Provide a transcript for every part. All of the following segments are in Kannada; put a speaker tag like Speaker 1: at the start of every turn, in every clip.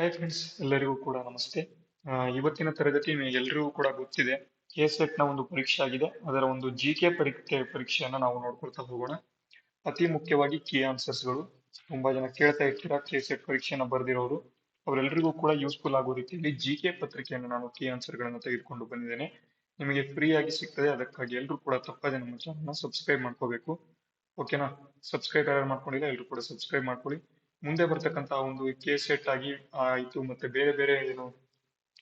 Speaker 1: ಹಾಯ್ ಫ್ರೆಂಡ್ಸ್ ಎಲ್ಲರಿಗೂ ಕೂಡ ನಮಸ್ತೆ. ಇವತ್ತಿನ ತರಗತಿ ಎಲ್ರಿಗೂ ಕೂಡ ಗೊತ್ತಿದೆ. ಕೆ ಸೆಟ್ನ ಒಂದು ಪರೀಕ್ಷೆ ಆಗಿದೆ. ಅದರ ಒಂದು ಜಿ ಕೆ ಪರೀಕ್ಷೆ, ಪರೀಕ್ಷೆಯನ್ನ ನಾವು ನೋಡ್ಕೊಳ್ತಾ ಹೋಗೋಣ. ಅತಿ ಮುಖ್ಯವಾಗಿ ಕೀ ಆನ್ಸರ್ಸ್ಗಳು. ತುಂಬಾ ಜನ ಕೇಳ್ತಾ ಇರ್ತೀರಾ ಕೆ ಸೆಟ್ ಪರೀಕ್ಷೆಯನ್ನ ಬರೆದಿರೋರು. ಅವರೆಲ್ಲರಿಗೂ ಕೂಡ ಯೂಸ್ಫುಲ್ ಆಗೋ ರೀತಿಯಲ್ಲಿ ಜಿ ಕೆ ಪತ್ರಿಕೆಯನ್ನು ನಾನು ಕೀ ಆನ್ಸರ್ ಗಳನ್ನ ತೆಗೆದುಕೊಂಡು ಬಂದಿದ್ದೇನೆ. ನಿಮಗೆ ಫ್ರೀ ಆಗಿ ಸಿಗ್ತದೆ. ಅದಕ್ಕಾಗಿ ಎಲ್ಲರೂ ಕೂಡ ತಪ್ಪದೆ ನಮ್ಮ ಚಾನಲ್ನ ಸಬ್ಸ್ಕ್ರೈಬ್ ಮಾಡ್ಕೋಬೇಕು. ಓಕೆನಾ ಸಬ್ಸ್ಕ್ರೈಬ್ ಯಾರು ಮಾಡ್ಕೊಂಡಿಲ್ಲ ಎಲ್ಲರೂ ಕೂಡ ಸಬ್ಸ್ಕ್ರೈಬ್ ಮಾಡ್ಕೊಳ್ಳಿ. ಮುಂದೆ ಬರ್ತಕ್ಕಂತ ಒಂದು ಕೆ ಸೆಟ್ ಆಗಿ ಆಯ್ತು ಮತ್ತೆ ಬೇರೆ ಬೇರೆ ಏನು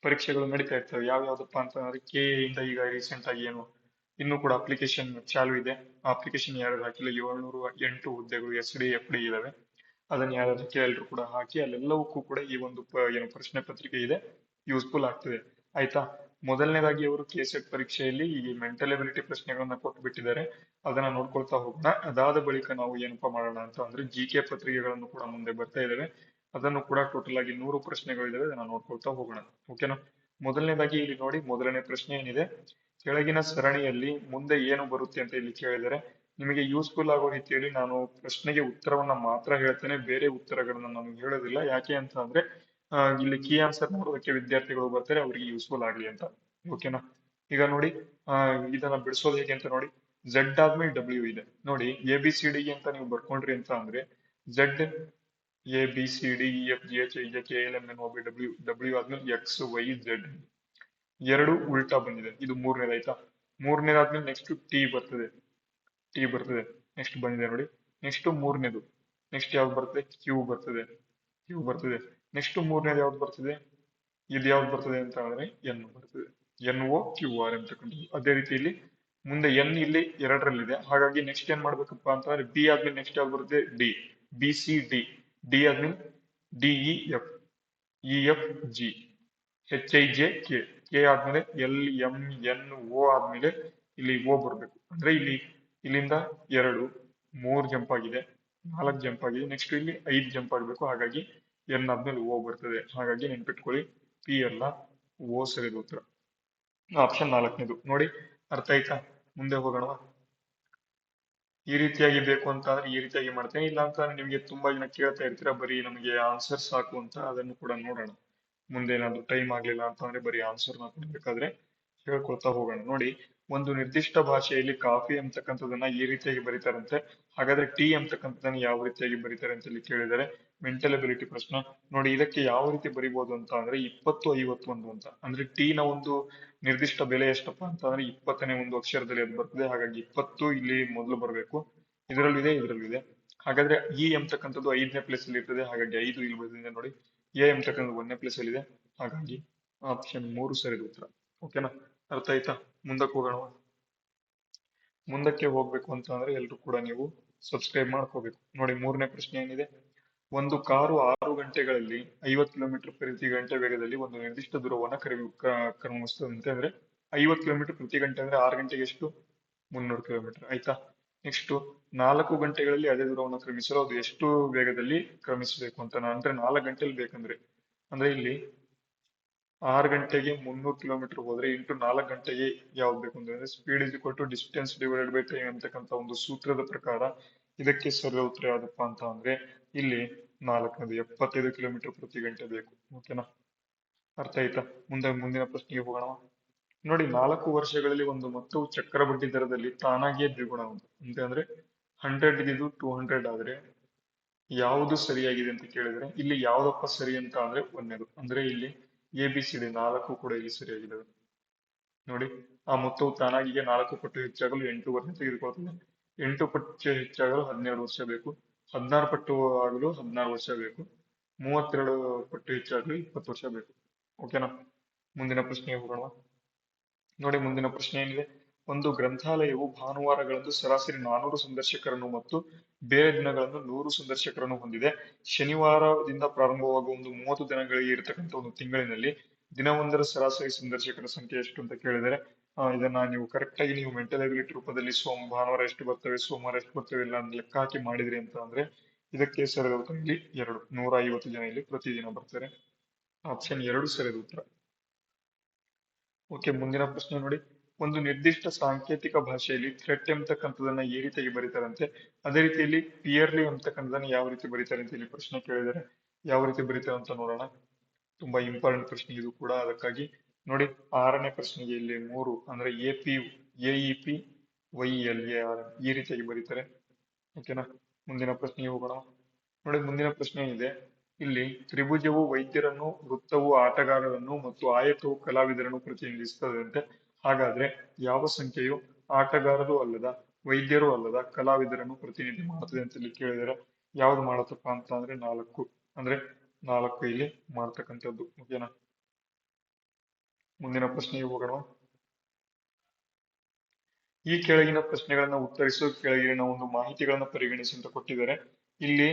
Speaker 1: ಪರೀಕ್ಷೆಗಳು ನಡೀತಾ ಇರ್ತವೆ. ಯಾವ ಯಾವ್ದಪ್ಪ ಅಂತಂದ್ರೆ ಕೆ ಇಂದ ಈಗ ರೀಸೆಂಟ್ ಆಗಿ ಏನು, ಇನ್ನು ಕೂಡ ಅಪ್ಲಿಕೇಶನ್ ಚಾಲು ಇದೆ. ಆ ಅಪ್ಲಿಕೇಶನ್ ಯಾರು ಹಾಕಿಲ್ಲ? ಏಳ್ನೂರು ಎಂಟು ಹುದ್ದೆಗಳು ಎಸ್ ಡಿ ಎಫ್ ಡಿ ಇದಾವೆ. ಅದನ್ನ ಯಾರು ಕೇಳಿದ್ರು ಕೂಡ ಹಾಕಿ, ಅಲ್ಲೆಲ್ಲವಕ್ಕೂ ಕೂಡ ಈ ಒಂದು ಏನು ಪ್ರಶ್ನೆ ಪತ್ರಿಕೆ ಇದೆ. ಯೂಸ್ಫುಲ್ ಆಗ್ತದೆ. ಆಯ್ತಾ? ಮೊದಲನೇದಾಗಿ ಅವರು ಕೆ ಸೆಟ್ ಪರೀಕ್ಷೆಯಲ್ಲಿ ಈ ಮೆಂಟಲ್ ಎಬಿಲಿಟಿ ಪ್ರಶ್ನೆಗಳನ್ನ ಕೊಟ್ಟು ಬಿಟ್ಟಿದ್ದಾರೆ ಅದನ್ನ ನೋಡ್ಕೊಳ್ತಾ ಹೋಗೋಣ. ಅದಾದ ಬಳಿಕ ನಾವು ಏನಪ್ಪಾ ಮಾಡೋಣ ಅಂತ ಅಂದ್ರೆ ಜಿ ಕೆ ಪತ್ರಿಕೆಗಳನ್ನು ಕೂಡ ಮುಂದೆ ಬರ್ತಾ ಇದಾವೆ. ಅದನ್ನು ಕೂಡ ಟೋಟಲ್ ಆಗಿ ನೂರು ಪ್ರಶ್ನೆಗಳಿದಾವೆ. ಅದನ್ನ ನೋಡ್ಕೊಳ್ತಾ ಹೋಗೋಣ. ಓಕೆನಾ ಮೊದಲನೇದಾಗಿ ಇಲ್ಲಿ ನೋಡಿ, ಮೊದಲನೇ ಪ್ರಶ್ನೆ ಏನಿದೆ? ಕೆಳಗಿನ ಸರಣಿಯಲ್ಲಿ ಮುಂದೆ ಏನು ಬರುತ್ತೆ ಅಂತ ಇಲ್ಲಿ ಕೇಳಿದರೆ ನಿಮಗೆ ಯೂಸ್ಫುಲ್ ಆಗೋ ರೀತಿಯಲ್ಲಿ ನಾನು ಪ್ರಶ್ನೆಗೆ ಉತ್ತರವನ್ನ ಮಾತ್ರ ಹೇಳ್ತೇನೆ. ಬೇರೆ ಉತ್ತರಗಳನ್ನ ನಾನು ಹೇಳೋದಿಲ್ಲ. ಯಾಕೆ ಅಂತ ಅಂದ್ರೆ ಇಲ್ಲಿ ಕೀ ಆನ್ಸರ್ ನೋಡೋದಕ್ಕೆ ವಿದ್ಯಾರ್ಥಿಗಳು ಬರ್ತಾರೆ, ಅವರಿಗೆ ಯೂಸ್ಫುಲ್ ಆಗಲಿ ಅಂತ. ಓಕೆನಾ ಈಗ ನೋಡಿ ಇದನ್ನ ಬಿಡಿಸೋದು ಹೇಗೆ ಅಂತ ನೋಡಿ. ಝೆಡ್ ಆದ್ಮೇಲೆ ಡಬ್ಲ್ಯೂ ಇದೆ. ನೋಡಿ ಎ ಬಿ ಸಿ ಡಿ ಅಂತ ನೀವು ಬರ್ಕೊಂಡ್ರಿ ಅಂತ ಅಂದ್ರೆ Z A B C D E F G H I J K L M N B W W ಆದ್ಮೇಲೆ ಎಕ್ಸ್ ವೈ ಝೆಡ್ ಎರಡು ಉಲ್ಟಾ ಬಂದಿದೆ. ಇದು ಮೂರನೇದು ಆಯ್ತಾ? ಮೂರನೇದಾದ್ಮೇಲೆ ನೆಕ್ಸ್ಟ್ ಟಿ ಬರ್ತದೆ. ಟಿ ಬರ್ತದೆ. ನೆಕ್ಸ್ಟ್ ಬಂದಿದೆ ನೋಡಿ. ನೆಕ್ಸ್ಟ್ ಮೂರನೇದು. ನೆಕ್ಸ್ಟ್ ಯಾವ್ದು ಬರ್ತದೆ? ಕ್ಯೂ ಬರ್ತದೆ. ಕ್ಯೂ ಬರ್ತದೆ. ನೆಕ್ಸ್ಟ್ ಮೂರನೇದು ಯಾವ್ದು ಬರ್ತದೆ? ಇದು ಯಾವ್ದು ಬರ್ತದೆ ಅಂತ ಹೇಳಿದ್ರೆ ಎನ್ ಬರ್ತದೆ. ಎನ್ ಒ ಕ್ಯೂ ಆರ್ ಅಂತಕ್ಕಂಥದ್ದು ಅದೇ ರೀತಿ ಇಲ್ಲಿ ಮುಂದೆ ಎನ್ ಇಲ್ಲಿ ಎರಡರಲ್ಲಿದೆ. ಹಾಗಾಗಿ ನೆಕ್ಸ್ಟ್ ಏನ್ ಮಾಡ್ಬೇಕಪ್ಪ ಅಂತಂದ್ರೆ ಬಿ ಆದ್ಮೇಲೆ ನೆಕ್ಸ್ಟ್ ಯಾವ್ದು ಬರುತ್ತೆ? D B C D D ಆದ್ಮೇಲೆ E F E F G H I J K K ಆದ್ಮೇಲೆ ಎಲ್ ಎಂ ಎನ್ ಓ ಆದ್ಮೇಲೆ ಇಲ್ಲಿ ಓ ಬರಬೇಕು. ಅಂದ್ರೆ ಇಲ್ಲಿ ಇಲ್ಲಿಂದ ಎರಡು ಮೂರ್ ಜಂಪ್ ಆಗಿದೆ. ನಾಲ್ಕು ಜಂಪ್ ಆಗಿದೆ. ನೆಕ್ಸ್ಟ್ ಇಲ್ಲಿ ಐದು ಜಂಪ್ ಆಗಬೇಕು. ಹಾಗಾಗಿ ಎನ್ ಆದ್ಮೇಲೆ ಓ ಬರ್ತದೆ. ಹಾಗಾಗಿ ನೆನ್ಪಿಟ್ಕೊಳ್ಳಿ. ಪಿ ಅಲ್ಲ ಓ ಸರಿ ಉತ್ತರ. ಆಪ್ಷನ್ ನಾಲ್ಕನೇದು. ನೋಡಿ, ಅರ್ಥ ಆಯ್ತಾ? ಮುಂದೆ ಹೋಗೋಣ ಈ ರೀತಿಯಾಗಿ ಬೇಕು ಅಂತ ಅಂದ್ರೆ ಈ ರೀತಿಯಾಗಿ ಮಾಡ್ತೇನೆ. ಇಲ್ಲ ಅಂತ ನಿಮ್ಗೆ ತುಂಬಾ ಜನ ಕೇಳ್ತಾ ಇರ್ತೀರಾ, ಬರೀ ನಮಗೆ ಆನ್ಸರ್ ಸಾಕು ಅಂತ ಅದನ್ನು ಕೂಡ ನೋಡೋಣ. ಮುಂದೆ ಏನಾದ್ರು ಟೈಮ್ ಆಗ್ಲಿಲ್ಲ ಅಂತ ಅಂದ್ರೆ ಬರೀ ಆನ್ಸರ್ನ ಕೊಡ್ಬೇಕಾದ್ರೆ ಹೇಳ್ಕೊಳ್ತಾ ಹೋಗೋಣ. ನೋಡಿ ಒಂದು ನಿರ್ದಿಷ್ಟ ಭಾಷೆಯಲ್ಲಿ ಕಾಫಿ ಅಂತಕ್ಕಂಥದ್ದನ್ನ ಈ ರೀತಿಯಾಗಿ ಬರೀತಾರಂತೆ. ಹಾಗಾದ್ರೆ ಟೀ ಅಂತಕ್ಕಂಥದ್ದನ್ನ ಯಾವ ರೀತಿಯಾಗಿ ಬರೀತಾರೆ ಅಂತ ಇಲ್ಲಿ ಕೇಳಿದರೆ ಮೆಂಟಲ್ ಎಬಿಲಿಟಿ ಪ್ರಶ್ನೆ. ನೋಡಿ, ಇದಕ್ಕೆ ಯಾವ ರೀತಿ ಬರಿಬಹುದು ಅಂತ ಅಂದ್ರೆ ಇಪ್ಪತ್ತು ಐವತ್ತೊಂದು ಅಂತ. ಅಂದ್ರೆ ಟೀನ ಒಂದು ನಿರ್ದಿಷ್ಟ ಬೆಲೆ ಎಷ್ಟಪ್ಪ ಅಂತ ಅಂದ್ರೆ ಇಪ್ಪತ್ತನೇ ಒಂದು ಅಕ್ಷರದಲ್ಲಿ ಅದು ಬರ್ತದೆ. ಹಾಗಾಗಿ ಇಪ್ಪತ್ತು ಇಲ್ಲಿ ಮೊದಲು ಬರಬೇಕು. ಇದರಲ್ಲಿದೆ ಇದರಲ್ಲಿದೆ ಹಾಗಾದ್ರೆ ಇ ಎಂತಕ್ಕಂಥದ್ದು ಐದನೇ ಪ್ಲೇಸ್ ಅಲ್ಲಿ ಇರ್ತದೆ. ಹಾಗಾಗಿ ಐದು ಇಲ್ಲಿ ಬಂದಿದೆ ನೋಡಿ. ಎ ಎಂತಕ್ಕಂಥದ್ದು ಒಂದನೇ ಪ್ಲೇಸ್ ಅಲ್ಲಿ ಇದೆ ಹಾಗಾಗಿ ಆಪ್ಷನ್ ಮೂರು ಸರಿದ ಉತ್ತರ. ಓಕೆನಾ ಅರ್ಥ ಆಯ್ತಾ? ಮುಂದಕ್ಕೆ ಹೋಗೋಣ ಮುಂದಕ್ಕೆ ಹೋಗ್ಬೇಕು ಅಂತ ಅಂದ್ರೆ ಎಲ್ರು ಕೂಡ ನೀವು ಸಬ್ಸ್ಕ್ರೈಬ್ ಮಾಡ್ಕೋಬೇಕು. ನೋಡಿ, ಮೂರನೇ ಪ್ರಶ್ನೆ ಏನಿದೆ? ಒಂದು ಕಾರು ಆರು ಗಂಟೆಗಳಲ್ಲಿ ಐವತ್ತು ಕಿಲೋಮೀಟರ್ ಪ್ರತಿ ಗಂಟೆ ವೇಗದಲ್ಲಿ ಒಂದು ನಿರ್ದಿಷ್ಟ ದೂರವನ್ನು ಕರಿ ಕ್ರಮಿಸ್ತದೆ ಅಂದ್ರೆ ಐವತ್ತು ಕಿಲೋಮೀಟರ್ ಪ್ರತಿ ಗಂಟೆ ಅಂದ್ರೆ ಆರು ಗಂಟೆಗೆ ಎಷ್ಟು? ಮುನ್ನೂರು ಕಿಲೋಮೀಟರ್. ಆಯ್ತಾ? ನೆಕ್ಸ್ಟ್, ನಾಲ್ಕು ಗಂಟೆಗಳಲ್ಲಿ ಅದೇ ದೂರವನ್ನು ಕ್ರಮಿಸಲು ಅದು ಎಷ್ಟು ವೇಗದಲ್ಲಿ ಕ್ರಮಿಸಬೇಕು ಅಂತ ಅಂದ್ರೆ ನಾಲ್ಕು ಗಂಟೆಯಲ್ಲಿ ಬೇಕಂದ್ರೆ. ಅಂದ್ರೆ ಇಲ್ಲಿ ಆರು ಗಂಟೆಗೆ ಮುನ್ನೂರು ಕಿಲೋಮೀಟರ್ ಹೋದ್ರೆ ಇಂಟು ನಾಲ್ಕು ಗಂಟೆಗೆ ಯಾವ್ದು ಬೇಕು ಅಂದ್ರೆ speed is equal to distance divided by time ಅಂತಕ್ಕಂಥ ಒಂದು ಸೂತ್ರದ ಪ್ರಕಾರ ಇದಕ್ಕೆ ಸರಿಯಾದ ಉತ್ತರ ಯಾವ್ದಪ್ಪ ಅಂತ ಅಂದ್ರೆ ಇಲ್ಲಿ ನಾಲ್ಕನೇದು ಎಪ್ಪತ್ತೈದು ಕಿಲೋಮೀಟರ್ ಪ್ರತಿ ಗಂಟೆ ಬೇಕು. ಓಕೆನಾ ಅರ್ಥ ಆಯ್ತಾ? ಮುಂದೆ ಮುಂದಿನ ಪ್ರಶ್ನೆಗೆ ಹೋಗೋಣ. ನೋಡಿ, ನಾಲ್ಕು ವರ್ಷಗಳಲ್ಲಿ ಒಂದು ಮತ್ತು ಚಕ್ರ ಬಡ್ಡಿ ದರದಲ್ಲಿ ತಾನಾಗಿಯೇ ದ್ವಿಗುಣ ಅಂತ ಅಂದ್ರೆ ಹಂಡ್ರೆಡ್ ಇದು ಟೂ ಹಂಡ್ರೆಡ್ ಆದ್ರೆ ಯಾವುದು ಸರಿಯಾಗಿದೆ ಅಂತ ಕೇಳಿದ್ರೆ ಇಲ್ಲಿ ಯಾವ್ದಪ್ಪ ಸರಿ ಅಂತ ಅಂದ್ರೆ ಒಂದನೇದು ಅಂದ್ರೆ ಇಲ್ಲಿ ಎ, ಬಿ, ಸಿ, ಡಿ ನಾಲ್ಕು ಕೂಡ ಇಲ್ಲಿ ಸರಿಯಾಗಿದ್ದಾವೆ. ನೋಡಿ, ಆ ಮೊತ್ತವು ತಾನಾಗಿಯೇ ನಾಲ್ಕು ಪಟ್ಟು ಹೆಚ್ಚಾಗಲು ಎಂಟು ವರ್ಷ ತೆಗೆದುಕೊಳ್ತದೆ. ಎಂಟು ಪಟ್ಟು ಹೆಚ್ಚಾಗಲು ಹನ್ನೆರಡು ವರ್ಷ ಬೇಕು. ಹದಿನಾರು ಪಟ್ಟು ಆಗಲು ಹದಿನಾರು ವರ್ಷ ಬೇಕು. ಮೂವತ್ತೆರಡು ಪಟ್ಟು ಹೆಚ್ಚಾಗಲು ಇಪ್ಪತ್ತು ವರ್ಷ ಬೇಕು. ಓಕೆನಾ ಮುಂದಿನ ಪ್ರಶ್ನೆಗೆ ಹೋಗೋಣ. ನೋಡಿ, ಮುಂದಿನ ಪ್ರಶ್ನೆ ಏನಿದೆ? ಒಂದು ಗ್ರಂಥಾಲಯವು ಭಾನುವಾರಗಳಂದು ಸರಾಸರಿ ನಾನೂರು ಸಂದರ್ಶಕರನ್ನು ಮತ್ತು ಬೇರೆ ದಿನಗಳನ್ನು ನೂರು ಸಂದರ್ಶಕರನ್ನು ಹೊಂದಿದೆ. ಶನಿವಾರದಿಂದ ಪ್ರಾರಂಭವಾಗುವ ಒಂದು ಮೂವತ್ತು ದಿನಗಳಿಗೆ ಇರತಕ್ಕಂಥ ಒಂದು ತಿಂಗಳಿನಲ್ಲಿ ದಿನವೊಂದರ ಸರಾಸರಿ ಸಂದರ್ಶಕರ ಸಂಖ್ಯೆ ಎಷ್ಟು ಅಂತ ಕೇಳಿದರೆ ಇದನ್ನ ನೀವು ಕರೆಕ್ಟ್ ಆಗಿ ನೀವು ಮೆಂಟಲ್ ಎಬಿಲಿಟಿ ರೂಪದಲ್ಲಿ ಸೋಮ ಭಾನುವಾರ ಎಷ್ಟು ಬರ್ತವೆ, ಸೋಮವಾರ ಎಷ್ಟು ಬರ್ತವೆ ಇಲ್ಲ ಅಂತ ಲೆಕ್ಕ ಹಾಕಿ ಮಾಡಿದ್ರಿ ಅಂತ ಅಂದ್ರೆ ಇದಕ್ಕೆ ಸರಿದ ಉತ್ತರ ಇಲ್ಲಿ ಎರಡು, ನೂರ ಐವತ್ತು ಜನ ಇಲ್ಲಿ ಪ್ರತಿದಿನ ಬರ್ತಾರೆ. ಆಪ್ಷನ್ ಎರಡು ಸರಿದ ಉತ್ತರ. ಓಕೆ ಮುಂದಿನ ಪ್ರಶ್ನೆ ನೋಡಿ. ಒಂದು ನಿರ್ದಿಷ್ಟ ಸಾಂಕೇತಿಕ ಭಾಷೆಯಲ್ಲಿ ಥ್ರೆಟ್ ಎಂಬತಕ್ಕಂಥದನ್ನ ಈ ರೀತಿಯಾಗಿ ಬರೀತಾರಂತೆ. ಅದೇ ರೀತಿಯಲ್ಲಿ ಪಿಯರ್ಲಿ ಎಂಬತಕ್ಕಂಥದನ್ನ ಯಾವ ರೀತಿ ಬರೀತಾರೆ ಅಂತ ಇಲ್ಲಿ ಪ್ರಶ್ನೆ ಕೇಳಿದರೆ ಯಾವ ರೀತಿ ಬರೀತಾರೆ ಅಂತ ನೋಡೋಣ. ತುಂಬಾ ಇಂಪಾರ್ಟೆಂಟ್ ಪ್ರಶ್ನೆ ಇದು ಕೂಡ. ಅದಕ್ಕಾಗಿ ನೋಡಿ ಆರನೇ ಪ್ರಶ್ನೆಗೆ ಇಲ್ಲಿ ಮೂರು ಅಂದ್ರೆ A P AE P Y L A R ಈ ರೀತಿಯಾಗಿ ಬರೀತಾರೆ. ಓಕೆನಾ ಮುಂದಿನ ಪ್ರಶ್ನೆಗೆ ಹೋಗೋಣ. ನೋಡಿ ಮುಂದಿನ ಪ್ರಶ್ನೆ ಇದೆ. ಇಲ್ಲಿ ತ್ರಿಭುಜವು ವೈದ್ಯರನ್ನು, ವೃತ್ತವು ಆಟಗಾರರನ್ನು ಮತ್ತು ಆಯತವು ಕಲಾವಿದರನ್ನು ಪ್ರತಿನಿಧಿಸುತ್ತದಂತೆ ಹಾಗಾದ್ರೆ ಯಾವ ಸಂಖ್ಯೆಯು ಆಟಗಾರರು ಅಲ್ಲದ ವೈದ್ಯರು ಅಲ್ಲದ ಕಲಾವಿದರನ್ನು ಪ್ರತಿನಿಧಿ ಮಾಡುತ್ತದೆ ಅಂತ ಇಲ್ಲಿ ಕೇಳಿದರೆ ಯಾವ್ದು ಮಾಡತಪ್ಪ ಅಂತ ಅಂದ್ರೆ ನಾಲ್ಕು. ಅಂದ್ರೆ ನಾಲ್ಕು ಇಲ್ಲಿ ಮಾಡ್ತಕ್ಕಂಥದ್ದು. ಓಕೆನಾ ಮುಂದಿನ ಪ್ರಶ್ನೆಗೆ ಹೋಗೋಣ. ಈ ಕೆಳಗಿನ ಪ್ರಶ್ನೆಗಳನ್ನ ಉತ್ತರಿಸು, ಕೆಳಗಿನ ಒಂದು ಮಾಹಿತಿಗಳನ್ನ ಪರಿಗಣಿಸಿ ಅಂತ ಕೊಟ್ಟಿದ್ದಾರೆ. ಇಲ್ಲಿ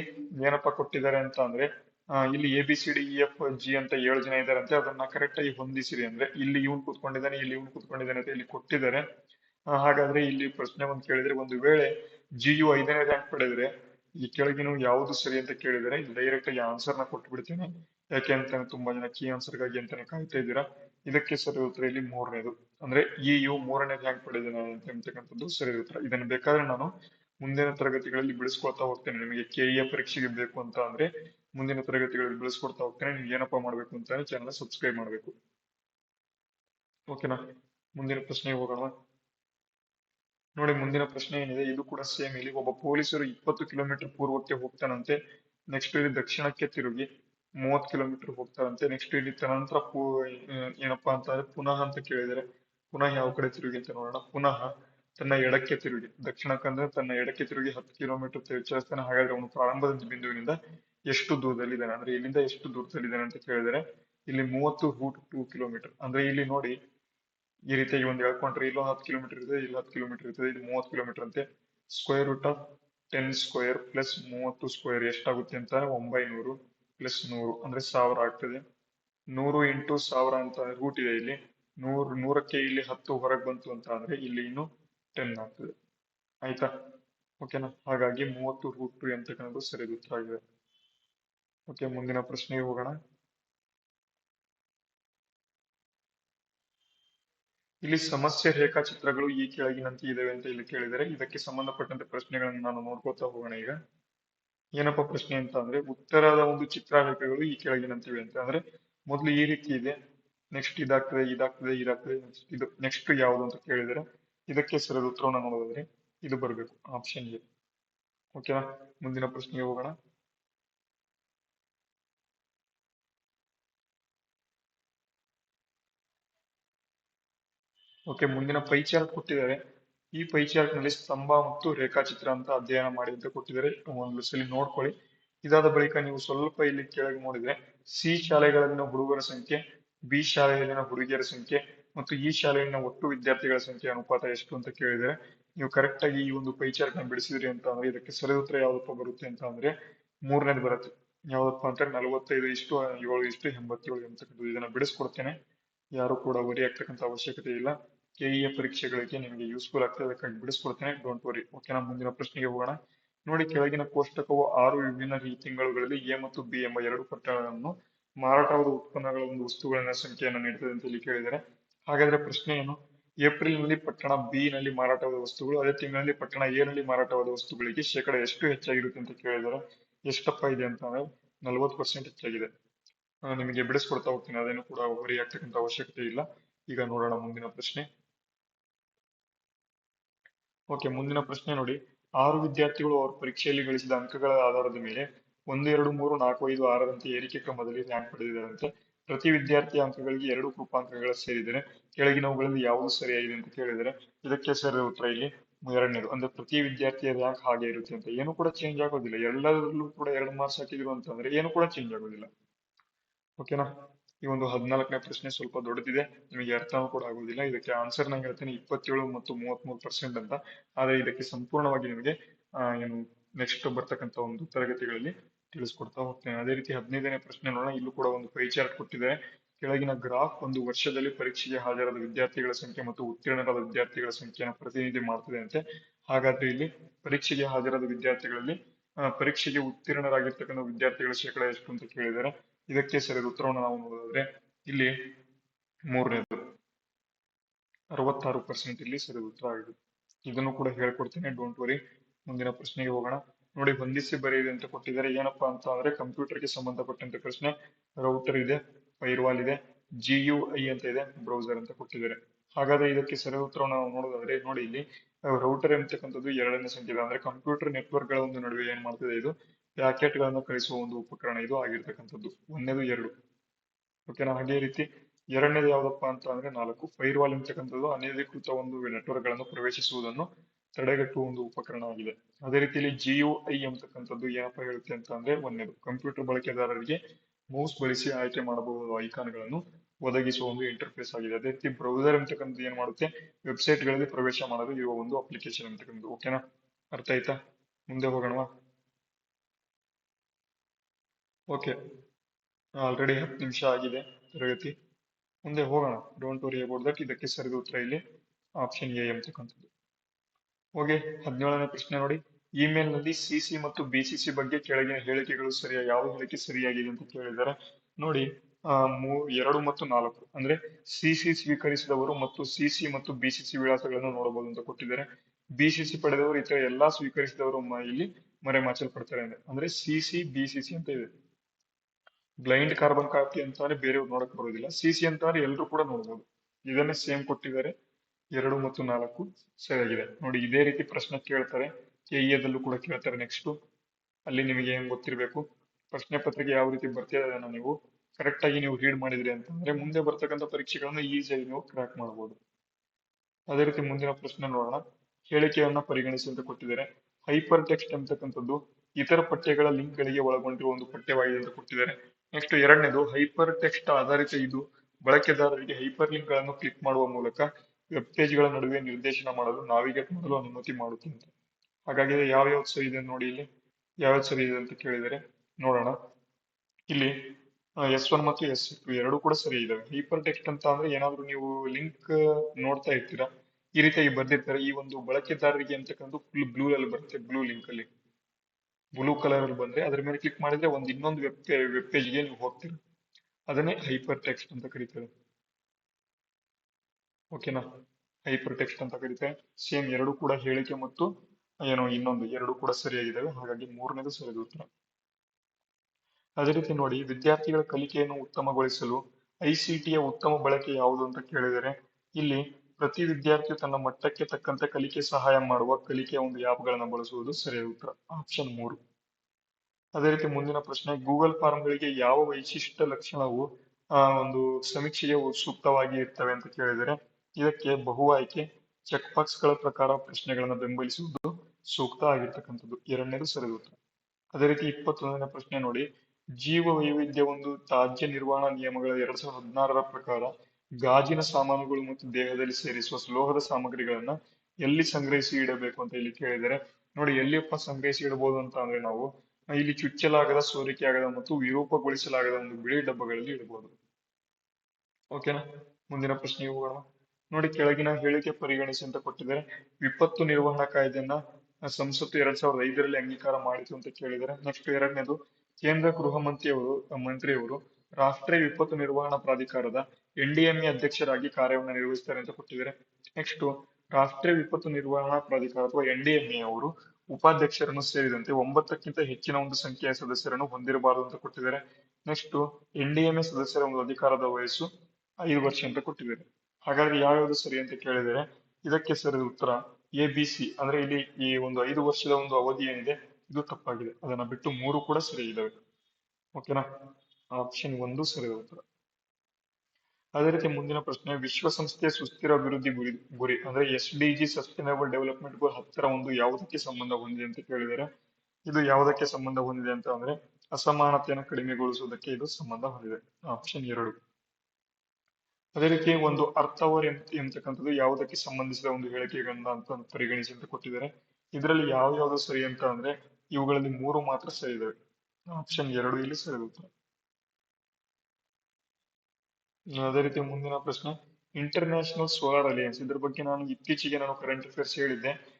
Speaker 1: ಏನಪ್ಪಾ ಕೊಟ್ಟಿದ್ದಾರೆ ಅಂತ ಅಂದ್ರೆ ಇಲ್ಲಿ A B C D E F G ಅಂತ ಏಳು ಜನ ಇದಾರಂತೆ, ಅದನ್ನ ಕರೆಕ್ಟ್ ಆಗಿ ಹೊಂದಿಸಿರಿ ಅಂದ್ರೆ ಇಲ್ಲಿ ಇವನ್ ಕೂತ್ಕೊಂಡಿದ್ದಾನೆ, ಇಲ್ಲಿ ಇವನ್ ಕೂತ್ಕೊಂಡಿದ್ದಾನೆ ಅಂತ ಇಲ್ಲಿ ಕೊಟ್ಟಿದ್ದಾರೆ. ಹಾಗಾದ್ರೆ ಇಲ್ಲಿ ಪ್ರಶ್ನೆ ಒಂದು ಕೇಳಿದ್ರೆ, ಒಂದು ವೇಳೆ ಜಿ ಯು ಐದನೇ ರ್ಯಾಂಕ್ ಪಡೆದ್ರೆ ಈ ಕೆಳಗಿನ ಯಾವುದು ಸರಿ ಅಂತ ಕೇಳಿದರೆ ಡೈರೆಕ್ಟ್ ಆಗಿ ಆನ್ಸರ್ನ ಕೊಟ್ಟು ಬಿಡ್ತೇನೆ ಯಾಕೆ ಅಂತ ತುಂಬಾ ಜನ ಕೀ ಆನ್ಸರ್ಗಾಗಿ ಅಂತಾನೆ ಕಾಯ್ತಾ ಇದ್ದೀರಾ. ಇದಕ್ಕೆ ಸರಿ ಉತ್ತರ ಇಲ್ಲಿ ಮೂರನೇದು. ಅಂದ್ರೆ ಇ ಯು ಮೂರನೇ ರ್ಯಾಂಕ್ ಪಡೆದಿದೆ ಅಂತ ಅಂತಕ್ಕಂಥದ್ದು ಸರಿ ಉತ್ತರ. ಇದನ್ನ ಬೇಕಾದ್ರೆ ನಾನು ಮುಂದಿನ ತರಗತಿಗಳಲ್ಲಿ ಬಿಡಿಸ್ಕೊಳ್ತಾ ಹೋಗ್ತೇನೆ. ನಿಮಗೆ ಕೆಇಎ ಪರೀಕ್ಷೆಗೆ ಬೇಕು ಅಂತ ಅಂದ್ರೆ ಮುಂದಿನ ತರಗತಿಗಳಲ್ಲಿ ಬೆಳೆಸ್ಕೊಡ್ತಾ ಹೋಗ್ತೇನೆ. ನೀವು ಏನಪ್ಪ ಮಾಡಬೇಕು ಅಂತ ಚಾನಲ್ ಸಬ್ಸ್ಕ್ರೈಬ್ ಮಾಡಬೇಕು. ಓಕೆನಾ ಮುಂದಿನ ಪ್ರಶ್ನೆಗೆ ಹೋಗೋಣ. ನೋಡಿ, ಮುಂದಿನ ಪ್ರಶ್ನೆ ಏನಿದೆ? ಇದು ಕೂಡ ಸೇಮ್ ಇಲ್ಲಿ. ಒಬ್ಬ ಪೊಲೀಸರು ಇಪ್ಪತ್ತು ಕಿಲೋಮೀಟರ್ ಪೂರ್ವಕ್ಕೆ ಹೋಗ್ತಾನಂತೆ. ನೆಕ್ಸ್ಟ್ ಇಲ್ಲಿ ದಕ್ಷಿಣಕ್ಕೆ ತಿರುಗಿ ಮೂವತ್ತು ಕಿಲೋಮೀಟರ್ ಹೋಗ್ತಾರಂತೆ. ನೆಕ್ಸ್ಟ್ ಇಲ್ಲಿ ತನಂತರ ಏನಪ್ಪಾ ಅಂತ ಅಂದ್ರೆ ಪುನಃ ಅಂತ ಕೇಳಿದರೆ ಪುನಃ ಯಾವ ಕಡೆ ತಿರುಗಿ ಅಂತ ನೋಡೋಣ. ಪುನಃ ತನ್ನ ಎಡಕ್ಕೆ ತಿರುಗಿ. ದಕ್ಷಿಣಕ್ಕಂದ್ರೆ ತನ್ನ ಎಡಕ್ಕೆ ತಿರುಗಿ ಹತ್ತು ಕಿಲೋಮೀಟರ್ ಚಲಿಸ್ತಾನೆ ಹಾಗಾದ್ರೆ ಅವನು ಪ್ರಾರಂಭದ ಬಿಂದುವಿನಿಂದ ಎಷ್ಟು ದೂರದಲ್ಲಿದ್ದಾನೆ? ಅಂದ್ರೆ ಇಲ್ಲಿಂದ ಎಷ್ಟು ದೂರದಲ್ಲಿದ್ದಾನೆ ಅಂತ ಕೇಳಿದರೆ, ಇಲ್ಲಿ ಮೂವತ್ತು ರೂಟ್ ಟೂ ಕಿಲೋಮೀಟರ್ ಅಂದ್ರೆ ಇಲ್ಲಿ ನೋಡಿ, ಈ ರೀತಿಯಾಗಿ ಒಂದು ಹೇಳ್ಕೊಂಡ್ರೆ ಇಲ್ಲೊಂದು ಹತ್ತು ಕಿಲೋಮೀಟರ್ ಇದೆ, ಇಲ್ಲಿ ಹತ್ತು ಕಿಲೋಮೀಟರ್ ಇರ್ತದೆ ಇಲ್ಲಿ ಮೂವತ್ತು ಕಿಲೋಮೀಟರ್ ಅಂತೆ. Square root of ten square plus ಮೂವತ್ತು ಸ್ಕ್ವೇರ್ ಎಷ್ಟಾಗುತ್ತೆ ಅಂತ ಒಂಬೈನೂರು ಪ್ಲಸ್ ನೂರು, ಅಂದ್ರೆ ಸಾವಿರ ಆಗ್ತದೆ. ನೂರು ಇಂಟು ಸಾವಿರ ಅಂತ ರೂಟ್ ಇದೆ ಇಲ್ಲಿ. ನೂರು, ನೂರಕ್ಕೆ ಇಲ್ಲಿ ಹತ್ತು ಹೊರಗೆ ಬಂತು ಅಂತ ಅಂದ್ರೆ ಇಲ್ಲಿ ಇನ್ನು ಟೆನ್ ಆಗ್ತದೆ. ಆಯ್ತಾ? ಓಕೆನಾ ಹಾಗಾಗಿ ಮೂವತ್ತು ರೂಟ್ ಟು ಅಂತಕ್ಕಂಥದ್ದು ಸರಿ ಉತ್ತರ ಆಗಿದೆ. ಓಕೆ, ಮುಂದಿನ ಪ್ರಶ್ನೆಗೆ ಹೋಗೋಣ. ಇಲ್ಲಿ ಸಮಸ್ಯೆ ರೇಖಾಚಿತ್ರಗಳು ಈ ಕೆಳಗಿನಂತೆ ಇದಾವೆ ಅಂತ ಇಲ್ಲಿ ಕೇಳಿದರೆ, ಇದಕ್ಕೆ ಸಂಬಂಧಪಟ್ಟಂತೆ ಪ್ರಶ್ನೆಗಳನ್ನು ನಾನು ನೋಡ್ಕೋತಾ ಹೋಗೋಣ ಈಗ. ಏನಪ್ಪ ಪ್ರಶ್ನೆ ಅಂತ ಅಂದ್ರೆ, ಉತ್ತರದ ಒಂದು ಚಿತ್ರರೇಖೆಗಳು ಈ ಕೆಳಗಿನಂತಿವೆ ಅಂತ ಅಂದ್ರೆ, ಮೊದಲು ಈ ರೀತಿ ಇದೆ. ನೆಕ್ಸ್ಟ್ ಇದಾಗ್ತದೆ ಇದಾಗ್ತದೆ ಇದಾಗ್ತದೆ, next ಇದು ನೆಕ್ಸ್ಟ್ ಯಾವುದು ಅಂತ ಕೇಳಿದರೆ, ಇದಕ್ಕೆ ಸರಿಯಾದ ಉತ್ತರವನ್ನು ನೋಡೋದಾದ್ರೆ ಇದು ಬರಬೇಕು ಆಪ್ಷನ್ ಎ. ಓಕೆನಾ? ಮುಂದಿನ ಪ್ರಶ್ನೆಗೆ ಹೋಗೋಣ. ಓಕೆ, ಮುಂದಿನ ಪೈ ಚಾರ್ಟ್ ಕೊಟ್ಟಿದ್ದಾರೆ. ಈ ಪೈ ಚಾರ್ಟ್ನಲ್ಲಿ ಸ್ತಂಭ ಮತ್ತು ರೇಖಾಚಿತ್ರ ಅಂತ ಅಧ್ಯಯನ ಮಾಡಿ ಅಂತ ಕೊಟ್ಟಿದ್ದಾರೆ. ಒಂದು ಸಲ ನೋಡ್ಕೊಳ್ಳಿ. ಇದಾದ ಬಳಿಕ ನೀವು ಸ್ವಲ್ಪ ಇಲ್ಲಿ ಕೆಳಗೆ ನೋಡಿದ್ರೆ ಸಿ ಶಾಲೆಗಳಲ್ಲಿನ ಹುಡುಗರ ಸಂಖ್ಯೆ, ಬಿ ಶಾಲೆಯಲ್ಲಿನ ಹುಡುಗಿಯರ ಸಂಖ್ಯೆ ಮತ್ತು ಈ ಶಾಲೆಯಲ್ಲಿನ ಒಟ್ಟು ವಿದ್ಯಾರ್ಥಿಗಳ ಸಂಖ್ಯೆ ಅನುಪಾತ ಎಷ್ಟು ಅಂತ ಕೇಳಿದರೆ, ನೀವು ಕರೆಕ್ಟ್ ಆಗಿ ಈ ಒಂದು ಪೈ ಚಾರ್ಟ್ನ ಬಿಡಿಸಿದ್ರಿ ಅಂತ ಅಂದ್ರೆ ಇದಕ್ಕೆ ಸರಿ ಉತ್ತರ ಯಾವ್ದಪ್ಪ ಬರುತ್ತೆ ಅಂತ ಅಂದ್ರೆ ಮೂರನೇದು ಬರುತ್ತೆ. ಯಾವ್ದಪ್ಪ ಅಂದ್ರೆ ನಲವತ್ತೈದು ಇಷ್ಟು, ಏಳು ಇಷ್ಟು, ಎಂಬತ್ತೇಳು ಎಂಬತಕ್ಕಂಥದ್ದು ಇದನ್ನ ಬಿಡಿಸ್ಕೊಡ್ತೇನೆ. ಯಾರು ಕೂಡ ವರಿ ಆಗ್ತಕ್ಕಂಥ ಅವಶ್ಯಕತೆ ಇಲ್ಲ. ಕೆಇಎ ಪರೀಕ್ಷೆಗಳಿಗೆ ನಿಮಗೆ ಯೂಸ್ಫುಲ್ ಆಗ್ತದೆ ಅದಕ್ಕಾಗಿ ಬಿಡಿಸ್ಕೊಡ್ತೇನೆ ಡೋಂಟ್ ವರಿ ಓಕೆನಾ ಮುಂದಿನ ಪ್ರಶ್ನೆಗೆ ಹೋಗೋಣ. ನೋಡಿ, ಕೆಳಗಿನ ಕೋಷ್ಟಕವು ಆರು ವಿಭಿನ್ನ ತಿಂಗಳುಗಳಲ್ಲಿ ಎ ಮತ್ತು ಬಿ ಎಂಬ ಎರಡು ಪಟ್ಟಣಗಳನ್ನು ಮಾರಾಟವಾದ ಉತ್ಪನ್ನಗಳ ಒಂದು ವಸ್ತುಗಳ ಸಂಖ್ಯೆಯನ್ನು ನೀಡುತ್ತದೆ ಅಂತ ಇಲ್ಲಿ ಕೇಳಿದರೆ ಹಾಗಾದ್ರೆ ಪ್ರಶ್ನೆ ಏನು? ಏಪ್ರಿಲ್ನಲ್ಲಿ ಪಟ್ಟಣ ಬಿ ನಲ್ಲಿ ಮಾರಾಟವಾದ ವಸ್ತುಗಳು, ಅದೇ ತಿಂಗಳಲ್ಲಿ ಪಟ್ಟಣ ಎ ನಲ್ಲಿ ಮಾರಾಟವಾದ ವಸ್ತುಗಳಿಗೆ ಶೇಕಡ ಎಷ್ಟು ಹೆಚ್ಚಾಗಿರುತ್ತೆ ಅಂತ ಕೇಳಿದರೆ ಎಷ್ಟಪ್ಪ ಇದೆ ಅಂತ ಅಂದ್ರೆ ನಲವತ್ತು ಪರ್ಸೆಂಟ್ ಹೆಚ್ಚಾಗಿದೆ. ನಿಮಗೆ ಬಿಡಿಸ್ಕೊಡ್ತಾ ಹೋಗ್ತೀನಿ. ಅದೇನು ಕೂಡ ವರಿ ಆಗ್ತಕ್ಕಂಥ ಅವಶ್ಯಕತೆ ಇಲ್ಲ. ಈಗ ನೋಡೋಣ ಮುಂದಿನ ಪ್ರಶ್ನೆ. ಓಕೆ, ಮುಂದಿನ ಪ್ರಶ್ನೆ ನೋಡಿ. ಆರು ವಿದ್ಯಾರ್ಥಿಗಳು ಅವರ ಪರೀಕ್ಷೆಯಲ್ಲಿ ಗಳಿಸಿದ ಅಂಕಗಳ ಆಧಾರದ ಮೇಲೆ ಒಂದು, ಎರಡು, ಮೂರು, ನಾಲ್ಕು, ಐದು, ಆರರಂತೆ ಏರಿಕೆ ಕ್ರಮದಲ್ಲಿ ರ್ಯಾಂಕ್ ಪಡೆದಿದ್ದಾರಂತೆ. ಪ್ರತಿ ವಿದ್ಯಾರ್ಥಿಯ ಅಂಕಗಳಿಗೆ ಎರಡು ಕೃಪಾಂಕಗಳ ಸೇರಿದರೆ ಕೆಳಗಿನವುಗಳಲ್ಲಿ ಯಾವುದು ಸರಿಯಾಗಿದೆ ಅಂತ ಕೇಳಿದರೆ ಇದಕ್ಕೆ ಸರಿಯಾದ ಉತ್ತರ ಇಲ್ಲಿ ಎರಡನೇದು. ಅಂದ್ರೆ ಪ್ರತಿ ವಿದ್ಯಾರ್ಥಿಯ ರ್ಯಾಂಕ್ ಹಾಗೆ ಇರುತ್ತೆ ಅಂತ. ಏನು ಕೂಡ ಚೇಂಜ್ ಆಗೋದಿಲ್ಲ. ಎಲ್ಲದರಲ್ಲೂ ಕೂಡ ಎರಡು ಮಾರ್ಕ್ಸ್ ಹಾಕಿದ್ರು ಅಂತಂದ್ರೆ ಏನು ಕೂಡ ಚೇಂಜ್ ಆಗೋದಿಲ್ಲ. ಓಕೆನಾ ಈ ಒಂದು ಹದಿನಾಲ್ಕನೇ ಪ್ರಶ್ನೆ ಸ್ವಲ್ಪ ದೊಡ್ಡದಿದೆ. ನಿಮಗೆ ಅರ್ಥನೂ ಕೂಡ ಆಗುವುದಿಲ್ಲ. ಇದಕ್ಕೆ ಆನ್ಸರ್ ನಾನು ಹೇಳ್ತೇನೆ ಇಪ್ಪತ್ತೇಳು ಮತ್ತು ಮೂವತ್ಮೂರು ಪರ್ಸೆಂಟ್ ಅಂತ. ಆದರೆ ಇದಕ್ಕೆ ಸಂಪೂರ್ಣವಾಗಿ ನಿಮಗೆ ಏನು ನೆಕ್ಸ್ಟ್ ಬರ್ತಕ್ಕಂಥ ಒಂದು ತರಗತಿಗಳಲ್ಲಿ ತಿಳಿಸ್ಕೊಡ್ತಾ ಹೋಗ್ತೇನೆ. ಅದೇ ರೀತಿ ಹದಿನೈದನೇ ಪ್ರಶ್ನೆ ನೋಡೋಣ. ಇಲ್ಲೂ ಕೂಡ ಒಂದು ಪೈ ಚಾರ್ಟ್ ಕೊಟ್ಟಿದ್ದಾರೆ. ಕೆಳಗಿನ ಗ್ರಾಫ್ ಒಂದು ವರ್ಷದಲ್ಲಿ ಪರೀಕ್ಷೆಗೆ ಹಾಜರಾದ ವಿದ್ಯಾರ್ಥಿಗಳ ಸಂಖ್ಯೆ ಮತ್ತು ಉತ್ತೀರ್ಣರಾದ ವಿದ್ಯಾರ್ಥಿಗಳ ಸಂಖ್ಯೆಯನ್ನು ಪ್ರತಿನಿಧಿ ಮಾಡ್ತದೆ ಅಂತೆ. ಹಾಗಾದ್ರೆ ಇಲ್ಲಿ ಪರೀಕ್ಷೆಗೆ ಹಾಜರಾದ ವಿದ್ಯಾರ್ಥಿಗಳಲ್ಲಿ ಪರೀಕ್ಷೆಗೆ ಉತ್ತೀರ್ಣರಾಗಿರ್ತಕ್ಕಂಥ ವಿದ್ಯಾರ್ಥಿಗಳ ಶೇಕಡ ಎಷ್ಟು ಅಂತ ಕೇಳಿದ್ದಾರೆ ಇದಕ್ಕೆ ಸರಿಯಾದ ಉತ್ತರವನ್ನು ನಾವು ನೋಡೋದಾದ್ರೆ, ಇಲ್ಲಿ ಮೂರನೇದು. ಅರವತ್ತಾರು ಪರ್ಸೆಂಟ್ ಇಲ್ಲಿ ಸರಿಯಾದ ಉತ್ತರ ಆಗಿದೆ. ಇದನ್ನು ಕೂಡ ಹೇಳ್ಕೊಡ್ತೀನಿ ಡೋಂಟ್ ವರಿ ಮುಂದಿನ ಪ್ರಶ್ನೆಗೆ ಹೋಗೋಣ. ನೋಡಿ, ಹೊಂದಿಸಿ ಬರೆಯಿದೆ ಅಂತ ಕೊಟ್ಟಿದ್ದಾರೆ. ಏನಪ್ಪಾ ಅಂತ ಅಂದ್ರೆ, ಕಂಪ್ಯೂಟರ್ಗೆ ಸಂಬಂಧಪಟ್ಟಂತ ಪ್ರಶ್ನೆ. ರೌಟರ್ ಇದೆ ಫೈರ್ವಾಲ್ ಇದೆ ಜಿ ಯು ಐ ಅಂತ ಇದೆ ಬ್ರೌಸರ್ ಅಂತ ಕೊಟ್ಟಿದ್ದಾರೆ. ಹಾಗಾದ್ರೆ ಇದಕ್ಕೆ ಸರಿಯಾದ ಉತ್ತರವನ್ನು ನಾವು ನೋಡೋದಾದ್ರೆ, ನೋಡಿ ಇಲ್ಲಿ ರೌಟರ್ ಎಂಬತಕ್ಕಂಥದ್ದು ಎರಡನೇ ಸಂಖ್ಯೆ ಅಂದ್ರೆ ಕಂಪ್ಯೂಟರ್ ನೆಟ್ವರ್ಕ್ಗಳ ಒಂದು ನಡುವೆ ಏನ್ ಮಾಡ್ತಿದೆ ಇದು? ಪ್ಯಾಕೆಟ್ಗಳನ್ನು ಕಳಿಸುವ ಒಂದು ಉಪಕರಣ ಇದು ಆಗಿರ್ತಕ್ಕಂಥದ್ದು. ಒಂದನೇದು ಎರಡು. ಓಕೆನಾ ಅದೇ ರೀತಿ ಎರಡನೇದು ಯಾವ್ದಪ್ಪ ಅಂತ ಅಂದ್ರೆ ನಾಲ್ಕು. ಫೈರ್ವಾಲ್ ಎಂಬತಕ್ಕಂಥದ್ದು ಅನಧಿಕೃತ ಒಂದು ನೆಟ್ವರ್ಕ್ಗಳನ್ನು ಪ್ರವೇಶಿಸುವುದನ್ನು ತಡೆಗಟ್ಟುವ ಒಂದು ಉಪಕರಣ ಆಗಿದೆ ಅದೇ ರೀತಿಯಲ್ಲಿ ಜಿ ಯು ಐ ಎಂಬತಕ್ಕಂಥದ್ದು ಏನಪ್ಪ ಹೇಳುತ್ತೆ ಅಂತ ಅಂದ್ರೆ ಒಂದನೇದು. ಕಂಪ್ಯೂಟರ್ ಬಳಕೆದಾರರಿಗೆ ಮೌಸ್ ಬಳಸಿ ಆಯ್ಕೆ ಮಾಡಬಹುದು ಐಕಾನ್ಗಳನ್ನು ಒದಗಿಸುವ ಒಂದು ಇಂಟರ್ಫೇಸ್ ಆಗಿದೆ. ಅದೇ ರೀತಿ ಬ್ರೌಸರ್ ಅಂತಕ್ಕಂಥದ್ದು ಏನ್ ಮಾಡುತ್ತೆ? ವೆಬ್ಸೈಟ್ಗಳಲ್ಲಿ ಪ್ರವೇಶ ಮಾಡಲು ಇರುವ ಒಂದು ಅಪ್ಲಿಕೇಶನ್ ಅಂತಕ್ಕಂಥದ್ದು. ಓಕೆನಾ ಅರ್ಥ ಆಯ್ತಾ? ಮುಂದೆ ಹೋಗೋಣವಾ? ಓಕೆ ಆಲ್ರೆಡಿ ಹತ್ತು ನಿಮಿಷ ಆಗಿದೆ ತರಗತಿ. ಮುಂದೆ ಹೋಗೋಣ. ಡೋಂಟ್ ವರಿ ಅಬೌಟ್ ದಟ್ ಇದಕ್ಕೆ ಸರಿದ ಉತ್ತರ ಇಲ್ಲಿ. ಆಪ್ಷನ್ ಎ ಅಂತಕ್ಕಂಥದ್ದು. ಓಕೆ ಹದಿನೇಳನೇ ಪ್ರಶ್ನೆ ನೋಡಿ. ಇಮೇಲ್ನಲ್ಲಿ ಸಿಸಿ ಮತ್ತು ಬಿಸಿಸಿ ಬಗ್ಗೆ ಕೆಳಗಿನ ಹೇಳಿಕೆಗಳು ಸರಿಯಾಗಿ ಯಾವ ಹೇಳಿಕೆ ಸರಿಯಾಗಿದೆ ಅಂತ ಕೇಳಿದ್ದಾರೆ ನೋಡಿ ಎರಡು ಮತ್ತು ನಾಲ್ಕು. ಅಂದ್ರೆ ಸಿಸಿ ಸ್ವೀಕರಿಸಿದವರು ಮತ್ತು ಸಿಸಿ ಮತ್ತು ಬಿಸಿಸಿ ವಿಳಾಸಗಳನ್ನು ನೋಡಬಹುದು ಅಂತ ಕೊಟ್ಟಿದ್ದಾರೆ. ಬಿಸಿಸಿ ಪಡೆದವರು ಇತರ ಎಲ್ಲಾ ಸ್ವೀಕರಿಸಿದವರು ಇಲ್ಲಿ ಮರೆಮಾಚಲ್ಪಡ್ತಾರೆ ಅಂದ್ರೆ ಸಿಸಿ ಬಿಸಿಸಿ ಅಂತ ಇದೆ. ಬ್ಲೈಂಡ್ ಕಾರ್ಬನ್ ಕಾಪಿ ಅಂತಾನೆ ಬೇರೆಯವ್ರು ನೋಡಕ್ ಬರೋದಿಲ್ಲ. ಸಿಸಿ ಅಂತಾರೆ ಎಲ್ಲರೂ ಕೂಡ ನೋಡಬಹುದು ಇದನ್ನೇ ಸೇಮ್ ಕೊಟ್ಟಿದ್ದಾರೆ. ಎರಡು ಮತ್ತು ನಾಲ್ಕು ಸರಿಯಾಗಿದೆ. ನೋಡಿ, ಇದೇ ರೀತಿ ಪ್ರಶ್ನೆ ಕೇಳ್ತಾರೆ. ಕೆಇಎದಲ್ಲೂ ಕೂಡ ಕೇಳ್ತಾರೆ ನೆಕ್ಸ್ಟ್ ಅಲ್ಲಿ ನಿಮಗೆ ಏನ್ ಗೊತ್ತಿರಬೇಕು? ಪ್ರಶ್ನೆ ಪತ್ರಿಕೆ ಯಾವ ರೀತಿ ಬರ್ತಿದೆ ನೀವು ಕರೆಕ್ಟ್ ಆಗಿ ನೀವು ರೀಡ್ ಮಾಡಿದ್ರಿ ಅಂತಂದ್ರೆ ಮುಂದೆ ಬರ್ತಕ್ಕಂಥ ಪರೀಕ್ಷೆಗಳನ್ನ ಈಸಿಯಾಗಿ ನೀವು ಕ್ರ್ಯಾಕ್ ಮಾಡಬಹುದು ಅದೇ ರೀತಿ ಮುಂದಿನ ಪ್ರಶ್ನೆ ನೋಡೋಣ. ಹೇಳಿಕೆಯನ್ನ ಪರಿಗಣಿಸಿ ಅಂತ ಕೊಟ್ಟಿದ್ದಾರೆ. ಹೈಪರ್ ಟೆಕ್ಸ್ಟ್ ಅಂತಕ್ಕಂಥದ್ದು ಇತರ ಪಠ್ಯಗಳ ಲಿಂಕ್ ಗಳಿಗೆ ಒಳಗೊಂಡಿರುವ ಒಂದು ಪಠ್ಯವಾಗಿದೆ ಅಂತ ಕೊಟ್ಟಿದ್ದಾರೆ. ನೆಕ್ಸ್ಟ್ ಎರಡನೇದು ಹೈಪರ್ ಟೆಕ್ಸ್ಟ್ ಆಧಾರಿತ ಇದು ಬಳಕೆದಾರರಿಗೆ ಹೈಪರ್ ಲಿಂಕ್ಗಳನ್ನು ಕ್ಲಿಕ್ ಮಾಡುವ ಮೂಲಕ ವೆಬ್ ಪೇಜ್ಗಳ ನಡುವೆ ನಿರ್ದೇಶನ ಮಾಡಲು ನಾವಿಗೇಟ್ ಮಾಡಲು ಅನುಮತಿ ಮಾಡುತ್ತದೆ ಹಾಗಾಗಿ ಯಾವ ಯಾವ್ದು ಸರಿ ಇದೆ ನೋಡಿ ಇಲ್ಲಿ. ಯಾವ್ಯಾವ್ದು ಸರಿ ಇದೆ ಅಂತ ಕೇಳಿದರೆ ನೋಡೋಣ. ಇಲ್ಲಿ ಎಸ್ ಒನ್ ಮತ್ತು ಎಸ್ ಟು ಎರಡು ಕೂಡ ಸರಿ ಇದಾವೆ. ಹೈಪರ್ ಟೆಕ್ಸ್ಟ್ ಅಂತ ಅಂದ್ರೆ ಏನಾದ್ರು ನೀವು ಲಿಂಕ್ ನೋಡ್ತಾ ಇರ್ತೀರಾ? ಈ ರೀತಿಯಾಗಿ ಬರ್ದಿರ್ತಾರೆ. ಈ ಒಂದು ಬಳಕೆದಾರರಿಗೆ ಅಂತಕ್ಕಂಥ ಫುಲ್ ಬ್ಲೂ ಅಲ್ಲಿ ಬರುತ್ತೆ ಬ್ಲೂ ಲಿಂಕ್ ಅಲ್ಲಿ. ಬ್ಲೂ ಕಲರ್ ಅಲ್ಲಿ ಬಂದ್ರೆ ಅದ್ರ ಮೇಲೆ ಕ್ಲಿಕ್ ಮಾಡಿದ್ರೆ ಒಂದು ಇನ್ನೊಂದು ವೆಬ್ ವೆಬ್ ಪೇಜ್ಗೆ ನೀವು ಹೋಗ್ತೀರಾ. ಅದನ್ನೇ ಹೈಪರ್ ಟೆಕ್ಸ್ಟ್ ಅಂತ ಕರೀತಾರೆ. ಓಕೆನಾ ಹೈಪರ್ ಟೆಕ್ಸ್ಟ್ ಅಂತ ಕರೀತಾರೆ. ಸೇಮ್ ಎರಡು ಕೂಡ ಹೇಳಿಕೆ ಮತ್ತು, ಏನೋ ಇನ್ನೊಂದು ಎರಡು ಕೂಡ ಸರಿಯಾಗಿದ್ದಾವೆ ಹಾಗಾಗಿ ಮೂರನೇದು ಸರಿಯಾದ ಉತ್ತರ ಅದೇ ರೀತಿ ನೋಡಿ ವಿದ್ಯಾರ್ಥಿಗಳ ಕಲಿಕೆಯನ್ನು ಉತ್ತಮಗೊಳಿಸಲು ಐಸಿಟಿಯ ಉತ್ತಮ ಬಳಕೆ ಯಾವುದು ಅಂತ ಕೇಳಿದರೆ ಇಲ್ಲಿ ಪ್ರತಿ ವಿದ್ಯಾರ್ಥಿಯು ತನ್ನ ಮಟ್ಟಕ್ಕೆ ತಕ್ಕಂತೆ ಕಲಿಕೆ ಸಹಾಯ ಮಾಡುವ ಕಲಿಕೆಯ ಒಂದು ಆ್ಯಪ್ಗಳನ್ನು ಬಳಸುವುದು ಸರಿಯ ಉತ್ತರ. ಆಪ್ಷನ್ ಮೂರು. ಅದೇ ರೀತಿ ಮುಂದಿನ ಪ್ರಶ್ನೆ ಗೂಗಲ್ ಫಾರ್ಮ್ಗಳಿಗೆ ಯಾವ ವೈಶಿಷ್ಟ ಲಕ್ಷಣವು ಆ, ಒಂದು ಸಮೀಕ್ಷೆಗೆ ಸೂಕ್ತವಾಗಿ ಇರ್ತವೆ ಅಂತ ಕೇಳಿದರೆ ಇದಕ್ಕೆ ಬಹು ಆಯ್ಕೆ ಚೆಕ್ ಬಾಕ್ಸ್ಗಳ ಪ್ರಕಾರ ಪ್ರಶ್ನೆಗಳನ್ನು ಬೆಂಬಲಿಸುವುದು ಸೂಕ್ತ ಆಗಿರ್ತಕ್ಕಂಥದ್ದು. ಎರಡನೇದು ಸರಿಯ ಉತ್ತರ. ಅದೇ ರೀತಿ ಇಪ್ಪತ್ತೊಂದನೇ ಪ್ರಶ್ನೆ ನೋಡಿ ಜೀವ ವೈವಿಧ್ಯ ಒಂದು ತ್ಯಾಜ್ಯ ನಿರ್ವಹಣಾ ನಿಯಮಗಳ ಎರಡ್ ಸಾವಿರದ ಹದಿನಾರರ ಪ್ರಕಾರ ಗಾಜಿನ ಸಾಮಾನುಗಳು ಮತ್ತು ದೇಹದಲ್ಲಿ ಸೇರಿಸುವ ಲೋಹದ ಸಾಮಗ್ರಿಗಳನ್ನ ಎಲ್ಲಿ ಸಂಗ್ರಹಿಸಿ ಇಡಬೇಕು ಅಂತ ಇಲ್ಲಿ ಕೇಳಿದರೆ, ನೋಡಿ ಎಲ್ಲಿಯಪ್ಪ ಸಂಗ್ರಹಿಸಿ ಇಡಬಹುದು ಅಂತ ಅಂದ್ರೆ ನಾವು ಇಲ್ಲಿ ಚುಚ್ಚಲಾಗದ, ಸೋರಿಕೆಯಾಗದ ಮತ್ತು ವಿರೂಪಗೊಳಿಸಲಾಗದ ಒಂದು ಬಿಳಿ ಡಬ್ಬಗಳಲ್ಲಿ ಇಡಬಹುದು. ಓಕೆನಾ ಮುಂದಿನ ಪ್ರಶ್ನೆ ಹೋಗೋಣ ನೋಡಿ ಕೆಳಗಿನ ಹೇಳಿಕೆ ಪರಿಗಣಿಸಿ ಅಂತ ಕೊಟ್ಟಿದ್ದಾರೆ. ವಿಪತ್ತು ನಿರ್ವಹಣಾ ಕಾಯ್ದೆಯನ್ನ ಸಂಸತ್ತು ಎರಡ್ ಸಾವಿರದ ಐದರಲ್ಲಿ ಅಂಗೀಕಾರ ಮಾಡಿತು ಅಂತ ಕೇಳಿದ್ದಾರೆ. ನೆಕ್ಸ್ಟ್ ಎರಡನೇದು ಕೇಂದ್ರ ಗೃಹ ಮಂತ್ರಿಯವರು ಮಂತ್ರಿಯವರು ರಾಷ್ಟ್ರೀಯ ವಿಪತ್ತು ನಿರ್ವಹಣಾ ಪ್ರಾಧಿಕಾರದ ಎನ್ಡಿಎಂಎ ಅಧ್ಯಕ್ಷರಾಗಿ ಕಾರ್ಯವನ್ನು ನಿರ್ವಹಿಸ್ತಾರೆ ಅಂತ ಕೊಟ್ಟಿದ್ದಾರೆ. ನೆಕ್ಸ್ಟ್ ರಾಷ್ಟ್ರೀಯ ವಿಪತ್ತು ನಿರ್ವಹಣಾ ಪ್ರಾಧಿಕಾರ ಅಥವಾ ಎನ್ಡಿಎಂಎ ಅವರು ಉಪಾಧ್ಯಕ್ಷರನ್ನು ಸೇರಿದಂತೆ ಒಂಬತ್ತಕ್ಕಿಂತ ಹೆಚ್ಚಿನ ಒಂದು ಸಂಖ್ಯೆಯ ಸದಸ್ಯರನ್ನು ಹೊಂದಿರಬಾರದು ಅಂತ ಕೊಟ್ಟಿದ್ದಾರೆ. ನೆಕ್ಸ್ಟ್ ಎನ್ಡಿಎಂಎ ಸದಸ್ಯರ ಒಂದು ಅಧಿಕಾರದ ವಯಸ್ಸು ಐದು ವರ್ಷ ಅಂತ ಕೊಟ್ಟಿದ್ದಾರೆ. ಹಾಗಾದ್ರೆ ಯಾವ್ಯಾವ್ದು ಸರಿ ಅಂತ ಕೇಳಿದರೆ ಇದಕ್ಕೆ ಸರಿದ ಉತ್ತರ ಎ ಬಿ ಸಿ ಅಂದ್ರೆ ಇಲ್ಲಿ ಈ ಒಂದು ಐದು ವರ್ಷದ ಒಂದು ಅವಧಿ ಏನಿದೆ ಇದು ತಪ್ಪಾಗಿದೆ. ಅದನ್ನ ಬಿಟ್ಟು ಮೂರು ಕೂಡ ಸರಿ ಇದಾವೆ. ಓಕೆನಾ ಆಪ್ಷನ್ ಒಂದು ಸರಿ ಉತ್ತರ ಅದೇ ರೀತಿ ಮುಂದಿನ ಪ್ರಶ್ನೆ, ವಿಶ್ವಸಂಸ್ಥೆಯ ಸುಸ್ಥಿರ ಅಭಿವೃದ್ಧಿ ಗುರಿ ಗುರಿ ಅಂದ್ರೆ S D G sustainable development ಗೂ ಹತ್ತಿರ ಒಂದು ಯಾವುದಕ್ಕೆ ಸಂಬಂಧ ಹೊಂದಿದೆ ಅಂತ ಕೇಳಿದರೆ ಇದು ಯಾವುದಕ್ಕೆ ಸಂಬಂಧ ಹೊಂದಿದೆ ಅಂತ ಅಂದ್ರೆ ಅಸಮಾನತೆಯನ್ನು ಕಡಿಮೆಗೊಳಿಸುವುದಕ್ಕೆ ಇದು ಸಂಬಂಧ ಹೊಂದಿದೆ. ಆಪ್ಷನ್ ಎರಡು. ಅದೇ ರೀತಿ ಒಂದು ಅರ್ಥವರ್ ಎಂತ ಎಂತಕ್ಕಂಥದ್ದು ಯಾವುದಕ್ಕೆ ಸಂಬಂಧಿಸಿದ ಒಂದು ಹೇಳಿಕೆಗಳನ್ನ ಅಂತ ಪರಿಗಣಿಸಿ ಅಂತ ಕೊಟ್ಟಿದ್ದಾರೆ. ಇದರಲ್ಲಿ ಯಾವ ಯಾವ್ದು ಸರಿ ಅಂತ ಅಂದ್ರೆ ಇವುಗಳಲ್ಲಿ ಮೂರು ಮಾತ್ರ ಸರಿದವೆ ಆಪ್ಷನ್ ಎರಡು ಇಲ್ಲಿ ಸರಿದ ಉತ್ತರ. ಅದೇ ರೀತಿ ಮುಂದಿನ ಪ್ರಶ್ನೆ ಇಂಟರ್ನ್ಯಾಷನಲ್ ಸೋಲಾರ್ ಅಲಿಯನ್ಸ್ ಇದ್ರ ಬಗ್ಗೆ ನಾನು ಇತ್ತೀಚೆಗೆ ನಾನು ಕರೆಂಟ್ ಅಫೇರ್ಸ್ ಹೇಳಿದ್ದೆ.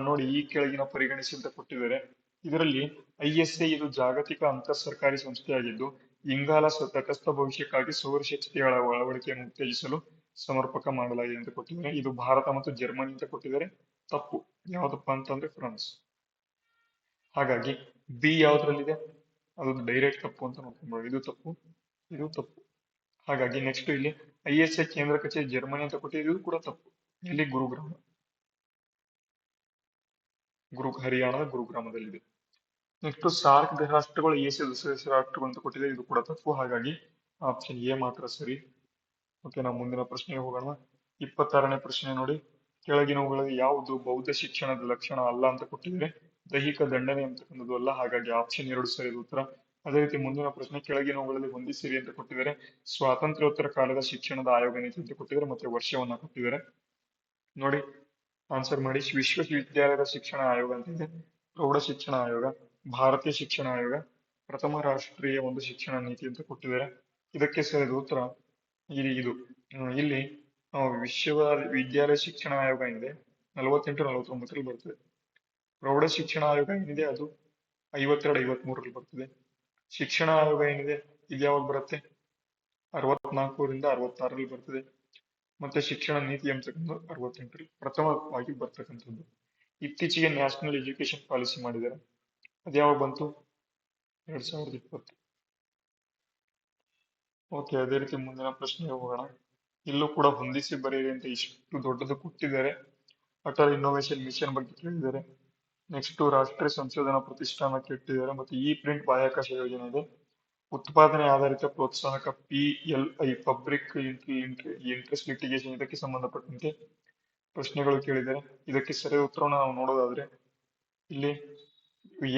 Speaker 1: ನೋಡಿ, ಈ ಕೆಳಗಿನ ಪರಿಗಣಿಸಿ ಅಂತ ಕೊಟ್ಟಿದ್ದಾರೆ. ಇದರಲ್ಲಿ ಐ ಎಸ್ ಎ ಇದು ಜಾಗತಿಕ ಅಂತರ್ ಸರ್ಕಾರಿ ಸಂಸ್ಥೆಯಾಗಿದ್ದು, ಇಂಗಾಲ ತಟಸ್ಥ ಭವಿಷ್ಯಕ್ಕಾಗಿ ಸೌರಶಕ್ತಿಗಳ ಅಳ- ಅಳವಡಿಕೆಯನ್ನು ಉತ್ತೇಜಿಸಲು ಸಮರ್ಪಕ ಮಾಡಲಾಗಿದೆ ಅಂತ ಕೊಟ್ಟಿದ್ದಾರೆ. ಇದು ಭಾರತ ಮತ್ತು ಜರ್ಮನಿ ಅಂತ ಕೊಟ್ಟಿದ್ದಾರೆ. ತಪ್ಪು. ಯಾವುದಪ್ಪ ಅಂತಂದ್ರೆ ಫ್ರಾನ್ಸ್. ಹಾಗಾಗಿ ಬಿ ಯಾವ್ದ್ರಲ್ಲಿದೆ? ಅದು ಡೈರೆಕ್ಟ್ ತಪ್ಪು ಅಂತ ನೋಡ್ಕೊಂಡ್ಬೋದು ಇದು ತಪ್ಪು. ಇದು ತಪ್ಪು. ಹಾಗಾಗಿ ನೆಕ್ಸ್ಟ್ ಇಲ್ಲಿ ಐ ಎಸ್ ಎ ಕೇಂದ್ರ ಕಚೇರಿ ಜರ್ಮನಿ ಅಂತ ಕೊಟ್ಟಿದ್ದು ಇದು ಕೂಡ ತಪ್ಪು. ಇಲ್ಲಿ ಗುರುಗ್ರಾಮ. ಗುರು ಹರಿಯಾಣದ ಗುರುಗ್ರಾಮದಲ್ಲಿದೆ. ನೆಕ್ಸ್ಟ್ ಸಾರ್ಕ್ ರಾಷ್ಟ್ರಗಳು ಎ ಸದಸ್ಯ ರಾಷ್ಟ್ರಗಳು ಅಂತ ಕೊಟ್ಟಿದೆ, ಇದು ಕೂಡ ತಪ್ಪು. ಹಾಗಾಗಿ ಆಪ್ಷನ್ ಎ ಮಾತ್ರ ಸರಿ. ಓಕೆ ನಾವು ಮುಂದಿನ ಪ್ರಶ್ನೆಗೆ ಹೋಗೋಣ. ಇಪ್ಪತ್ತಾರನೇ ಪ್ರಶ್ನೆ ನೋಡಿ. ಕೆಳಗಿನವುಗಳಲ್ಲಿ ಯಾವುದು ಬೌದ್ಧ ಶಿಕ್ಷಣದ ಲಕ್ಷಣ ಅಲ್ಲ ಅಂತ ಕೊಟ್ಟಿದ್ರೆ ದೈಹಿಕ ದಂಡನೆ ಅಂತಕ್ಕಂಥದ್ದು ಅಲ್ಲ. ಹಾಗಾಗಿ ಆಪ್ಷನ್ ಎರಡು ಸರಿ ಉತ್ತರ. ಅದೇ ರೀತಿ ಮುಂದಿನ ಪ್ರಶ್ನೆ ಕೆಳಗಿನವುಗಳಲ್ಲಿ ಹೊಂದಿಸಿರಿ ಅಂತ ಕೊಟ್ಟಿದ್ದಾರೆ. ಸ್ವಾತಂತ್ರ್ಯೋತ್ತರ ಕಾಲದ ಶಿಕ್ಷಣದ ಆಯೋಗ ನೀತಿ ಅಂತ ಕೊಟ್ಟಿದ್ದಾರೆ ಮತ್ತೆ ವರ್ಷವನ್ನ ಕೊಟ್ಟಿದ್ದಾರೆ. ನೋಡಿ ಆನ್ಸರ್ ಮಾಡಿ. ವಿಶ್ವವಿದ್ಯಾಲಯದ ಶಿಕ್ಷಣ ಆಯೋಗ ಅಂತ ಇದೆ. ಪ್ರೌಢ ಶಿಕ್ಷಣ ಆಯೋಗ, ಭಾರತೀಯ ಶಿಕ್ಷಣ ಆಯೋಗ, ಪ್ರಥಮ ರಾಷ್ಟ್ರೀಯ ಒಂದು ಶಿಕ್ಷಣ ನೀತಿ ಅಂತ ಕೊಟ್ಟಿದ್ದಾರೆ. ಇದಕ್ಕೆ ಸರಿಯಾದ ಉತ್ತರ. ಇಲ್ಲಿ ಇದು. ಇಲ್ಲಿ ವಿಶ್ವ ವಿದ್ಯಾಲಯ ಶಿಕ್ಷಣ ಆಯೋಗ ಇದೆ ನಲವತ್ತೆಂಟು ನಲವತ್ತೊಂಬತ್ತರಲ್ಲಿ ಬರ್ತದೆ. ಪ್ರೌಢ ಶಿಕ್ಷಣ ಆಯೋಗ ಏನಿದೆ? ಅದು ಐವತ್ತೆರಡು ಐವತ್ಮೂರಲ್ಲಿ ಬರ್ತದೆ. ಶಿಕ್ಷಣ ಆಯೋಗ ಏನಿದೆ? ಇದು ಯಾವಾಗ ಬರುತ್ತೆ? ಅರವತ್ನಾಲ್ಕರಿಂದ ಅರವತ್ತಾರರಲ್ಲಿ ಬರ್ತದೆ. ಮತ್ತೆ ಶಿಕ್ಷಣ ನೀತಿ ಅಂತಕ್ಕಂಥದ್ದು ಅರವತ್ತೆಂಟರಲ್ಲಿ ಪ್ರಥಮವಾಗಿ ಬರ್ತಕ್ಕಂಥದ್ದು. ಇತ್ತೀಚೆಗೆ ನ್ಯಾಷನಲ್ ಎಜುಕೇಶನ್ ಪಾಲಿಸಿ ಮಾಡಿದ್ದಾರೆ. ಅದು ಯಾವಾಗ ಬಂತು? ಎರಡ್ ಸಾವಿರದ ಇಪ್ಪತ್ತು. ಓಕೆ ಅದೇ ರೀತಿ ಮುಂದಿನ ಪ್ರಶ್ನೆಗೆ ಹೋಗೋಣ. ಇಲ್ಲೂ ಕೂಡ ಹೊಂದಿಸಿ ಬರೆಯಿರಿ ಅಂತ ಇಷ್ಟು ದೊಡ್ಡದು ಕೊಟ್ಟಿದ್ದಾರೆ. ಅಟಲ್ ಇನ್ನೋವೇಶನ್ ಮಿಷನ್ ಬಗ್ಗೆ ಕೇಳಿದ್ದಾರೆ. ನೆಕ್ಸ್ಟ್ ರಾಷ್ಟ್ರೀಯ ಸಂಶೋಧನಾ ಪ್ರತಿಷ್ಠಾನಕ್ಕೆ ಇಟ್ಟಿದ್ದಾರೆ ಮತ್ತೆ ಇ ಪ್ರಿಂಟ್ ಬಾಹ್ಯಾಕಾಶ ಯೋಜನೆ ಇದೆ. ಉತ್ಪಾದನೆ ಆಧಾರಿತ ಪ್ರೋತ್ಸಾಹಕ P L I public interest litigation ಇದಕ್ಕೆ ಸಂಬಂಧಪಟ್ಟಂತೆ ಪ್ರಶ್ನೆಗಳು ಕೇಳಿದ್ದಾರೆ. ಇದಕ್ಕೆ ಸರಿ ಉತ್ತರವನ್ನು ನಾವು ನೋಡೋದಾದ್ರೆ, ಇಲ್ಲಿ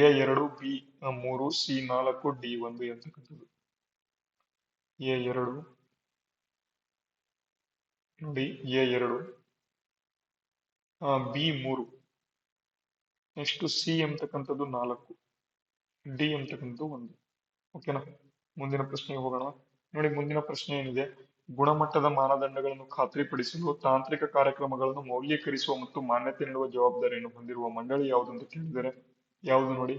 Speaker 1: ಎ ಎರಡು, ಬಿ ಮೂರು, ಸಿ ನಾಲ್ಕು, ಡಿ ಒಂದು ಅಂತಕ್ಕಂಥದ್ದು ಎ ಎರಡು, ನೋಡಿ ಎ ಎರಡು ಬಿ ಮೂರು. ನೆಕ್ಸ್ಟ್ ಸಿ ಎಂತಕ್ಕಂಥದ್ದು ನಾಲ್ಕು, ಡಿ ಎಂತಕ್ಕಂಥದ್ದು ಒಂದು. ಓಕೆನಾ ಮುಂದಿನ ಪ್ರಶ್ನೆಗೆ ಹೋಗೋಣ. ನೋಡಿ, ಮುಂದಿನ ಪ್ರಶ್ನೆ ಏನಿದೆ? ಗುಣಮಟ್ಟದ ಮಾನದಂಡಗಳನ್ನು ಖಾತ್ರಿಪಡಿಸಲು ತಾಂತ್ರಿಕ ಕಾರ್ಯಕ್ರಮಗಳನ್ನು ಮೌಲ್ಯೀಕರಿಸುವ ಮತ್ತು ಮಾನ್ಯತೆ ನೀಡುವ ಜವಾಬ್ದಾರಿಯನ್ನು ಹೊಂದಿರುವ ಮಂಡಳಿ ಯಾವುದು ಅಂತ ಕೇಳಿದರೆ, ಯಾವುದು ನೋಡಿ?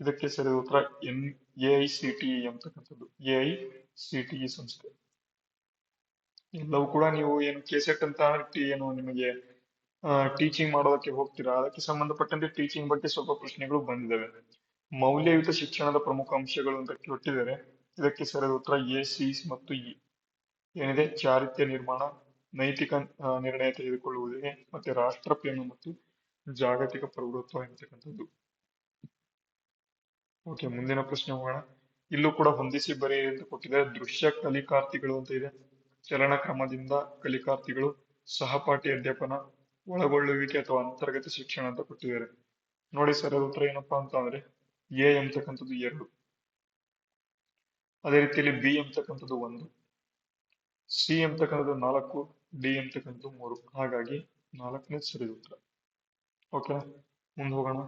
Speaker 1: ಇದಕ್ಕೆ ಸರಿಯಾದ ಉತ್ತರ, N A I C T E ಅಂತಕ್ಕಂಥದ್ದು A I C T E ಸಂಸ್ಥೆ. ಎಲ್ಲವೂ ಕೂಡ ನೀವು ಏನು ಕೆಸೆಟ್ ಅಂತ ಏನು ನಿಮಗೆ ಟೀಚಿಂಗ್ ಮಾಡೋದಕ್ಕೆ ಹೋಗ್ತೀರಾ? ಅದಕ್ಕೆ ಸಂಬಂಧಪಟ್ಟಂತೆ ಟೀಚಿಂಗ್ ಬಗ್ಗೆ ಸ್ವಲ್ಪ ಪ್ರಶ್ನೆಗಳು ಬಂದಿದ್ದಾವೆ ಮೌಲ್ಯಯುತ ಶಿಕ್ಷಣದ ಪ್ರಮುಖ ಅಂಶಗಳು ಅಂತ ಕೊಟ್ಟಿದ್ದಾರೆ. ಇದಕ್ಕೆ ಸರಿಯಾದ ಉತ್ತರ ಎ, ಸಿ ಮತ್ತು ಇ. ಏನಿದೆ? ಚಾರಿತ್ರ್ಯ ನಿರ್ಮಾಣ, ನೈತಿಕ ನಿರ್ಣಯ ತೆಗೆದುಕೊಳ್ಳುವುದೇ ಮತ್ತೆ ರಾಷ್ಟ್ರ ಪ್ರೇಮ ಮತ್ತು ಜಾಗತಿಕ ಪ್ರವೃತ್ವ ಎಂತಕ್ಕಂಥದ್ದು ಓಕೆ, ಮುಂದಿನ ಪ್ರಶ್ನೆ ಹೋಗೋಣ. ಇಲ್ಲೂ ಕೂಡ ಹೊಂದಿಸಿ ಬರೆಯಿರಿ ಅಂತ ಕೊಟ್ಟಿದ್ದಾರೆ. ದೃಶ್ಯ ಕಲಿಕಾರ್ಥಿಗಳು ಅಂತ ಇದೆ. ಚಲನ ಕ್ರಮದಿಂದ ಕಲಿಕಾರ್ಥಿಗಳು ಸಹಪಾಠಿ ಅಧ್ಯಾಪನ ಒಳಗೊಳ್ಳುವಿಕೆ ಅಥವಾ ಅಂತರ್ಗತ ಶಿಕ್ಷಣ ಅಂತ ಕೊಟ್ಟಿದ್ದಾರೆ. ನೋಡಿ ಸರ್ ಉತ್ತರ ಏನಪ್ಪಾ ಅಂತ ಅಂದ್ರೆ ಎ ಎಂತಕ್ಕಂಥದ್ದು ಎರಡು. ಅದೇ ರೀತಿಯಲ್ಲಿ ಬಿ ಎಂತಕ್ಕಂಥದ್ದು ಒಂದು. ಸಿ ಎಂತಕ್ಕಂಥದ್ದು ನಾಲ್ಕು, ಡಿ ಎಂತಕ್ಕಂಥದ್ದು ಮೂರು. ಹಾಗಾಗಿ ನಾಲ್ಕನೇ ಸರಿ ಉತ್ತರ. ಓಕೆ ಮುಂದೆ ಹೋಗೋಣ.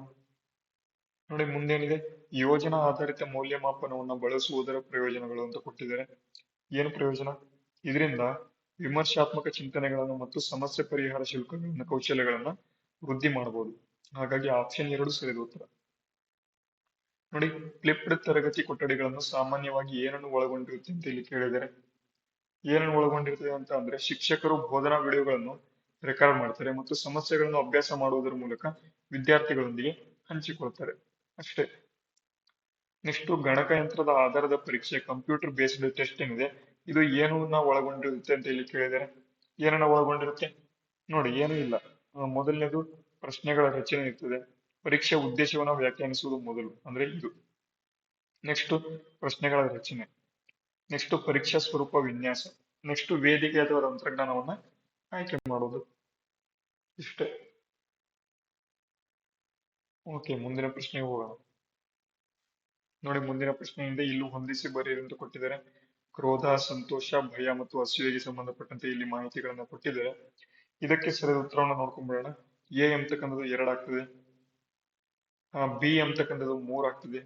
Speaker 1: ನೋಡಿ, ಮುಂದೇನಿದೆ? ಯೋಜನಾ ಆಧಾರಿತ ಮೌಲ್ಯಮಾಪನವನ್ನು ಬಳಸುವುದರ ಪ್ರಯೋಜನಗಳು ಅಂತ ಕೊಟ್ಟಿದ್ದಾರೆ. ಏನು ಪ್ರಯೋಜನ? ಇದರಿಂದ ವಿಮರ್ಶಾತ್ಮಕ ಚಿಂತನೆಗಳನ್ನು ಮತ್ತು ಸಮಸ್ಯೆ ಪರಿಹಾರ ಶುಲ್ಕಗಳನ್ನ ಕೌಶಲ್ಯಗಳನ್ನ ವೃದ್ಧಿ ಮಾಡಬಹುದು. ಹಾಗಾಗಿ ಆಪ್ಷನ್ ಎರಡು ಸರಿಯಾದ ಉತ್ತರ. ನೋಡಿ ಕ್ಲಿಪ್ಡ್ ತರಗತಿ ಕೊಠಡಿಗಳನ್ನು ಸಾಮಾನ್ಯವಾಗಿ ಏನನ್ನು ಒಳಗೊಂಡಿರುತ್ತೆ ಅಂತ ಇಲ್ಲಿ ಕೇಳಿದರೆ, ಏನನ್ನು ಒಳಗೊಂಡಿರ್ತದೆ ಅಂತ ಅಂದ್ರೆ ಶಿಕ್ಷಕರು ಬೋಧನಾ ವಿಡಿಯೋಗಳನ್ನು ರೆಕಾರ್ಡ್ ಮಾಡ್ತಾರೆ ಮತ್ತು ಸಮಸ್ಯೆಗಳನ್ನು ಅಭ್ಯಾಸ ಮಾಡುವುದರ ಮೂಲಕ ವಿದ್ಯಾರ್ಥಿಗಳೊಂದಿಗೆ ಹಂಚಿಕೊಳ್ತಾರೆ. ಅಷ್ಟೇ. ನೆಕ್ಸ್ಟ್ ಗಣಕಯಂತ್ರದ ಆಧಾರದ ಪರೀಕ್ಷೆ ಕಂಪ್ಯೂಟರ್ ಬೇಸ್ಡ್ ಟೆಸ್ಟಿಂಗ್ ಇದೆ. ಇದು ಏನನ್ನ ಒಳಗೊಂಡಿರುತ್ತೆ ಅಂತ ಇಲ್ಲಿ ಕೇಳಿದರೆ. ಏನನ್ನ ಒಳಗೊಂಡಿರುತ್ತೆ? ನೋಡಿ, ಏನೂ ಇಲ್ಲ. ಮೊದಲನೇದು ಪ್ರಶ್ನೆಗಳ ರಚನೆ ಇರ್ತದೆ. ಪರೀಕ್ಷೆ ಉದ್ದೇಶವನ್ನು ವ್ಯಾಖ್ಯಾನಿಸುವುದು ಮೊದಲು, ಅಂದ್ರೆ ಇದು. ನೆಕ್ಸ್ಟ್ ಪ್ರಶ್ನೆಗಳ ರಚನೆ. ನೆಕ್ಸ್ಟ್ ಪರೀಕ್ಷಾ ಸ್ವರೂಪ ವಿನ್ಯಾಸ. ನೆಕ್ಸ್ಟ್ ವೇದಿಕೆ ಅಥವಾ ತಂತ್ರಜ್ಞಾನವನ್ನ ಆಯ್ಕೆ ಮಾಡೋದು. ಇಷ್ಟೇ. ಓಕೆ, ಮುಂದಿನ ಪ್ರಶ್ನೆಗೆ ಹೋಗೋಣ. ನೋಡಿ, ಮುಂದಿನ ಪ್ರಶ್ನೆಯಿಂದ ಇಲ್ಲೂ ಹೊಂದಿಸಿ ಬರೆಯಿರಿ ಅಂತ ಕೊಟ್ಟಿದ್ದಾರೆ. ಕ್ರೋಧ, ಸಂತೋಷ, ಭಯ ಮತ್ತು ಅಸೂಯೆಗೆ ಸಂಬಂಧಪಟ್ಟಂತೆ ಇಲ್ಲಿ ಮಾಹಿತಿಗಳನ್ನ ಕೊಟ್ಟಿದ್ದಾರೆ. ಇದಕ್ಕೆ ಸರಿಯಾದ ಉತ್ತರವನ್ನು ನೋಡ್ಕೊಂಡ್ಬಿಡೋಣ ಎ ಎಂತಕ್ಕಂಥದ್ದು ಎರಡಾಗ್ತದೆ ಬಿ ಎಂತಕ್ಕಂಥದ್ದು ಮೂರ್ ಆಗ್ತದೆ.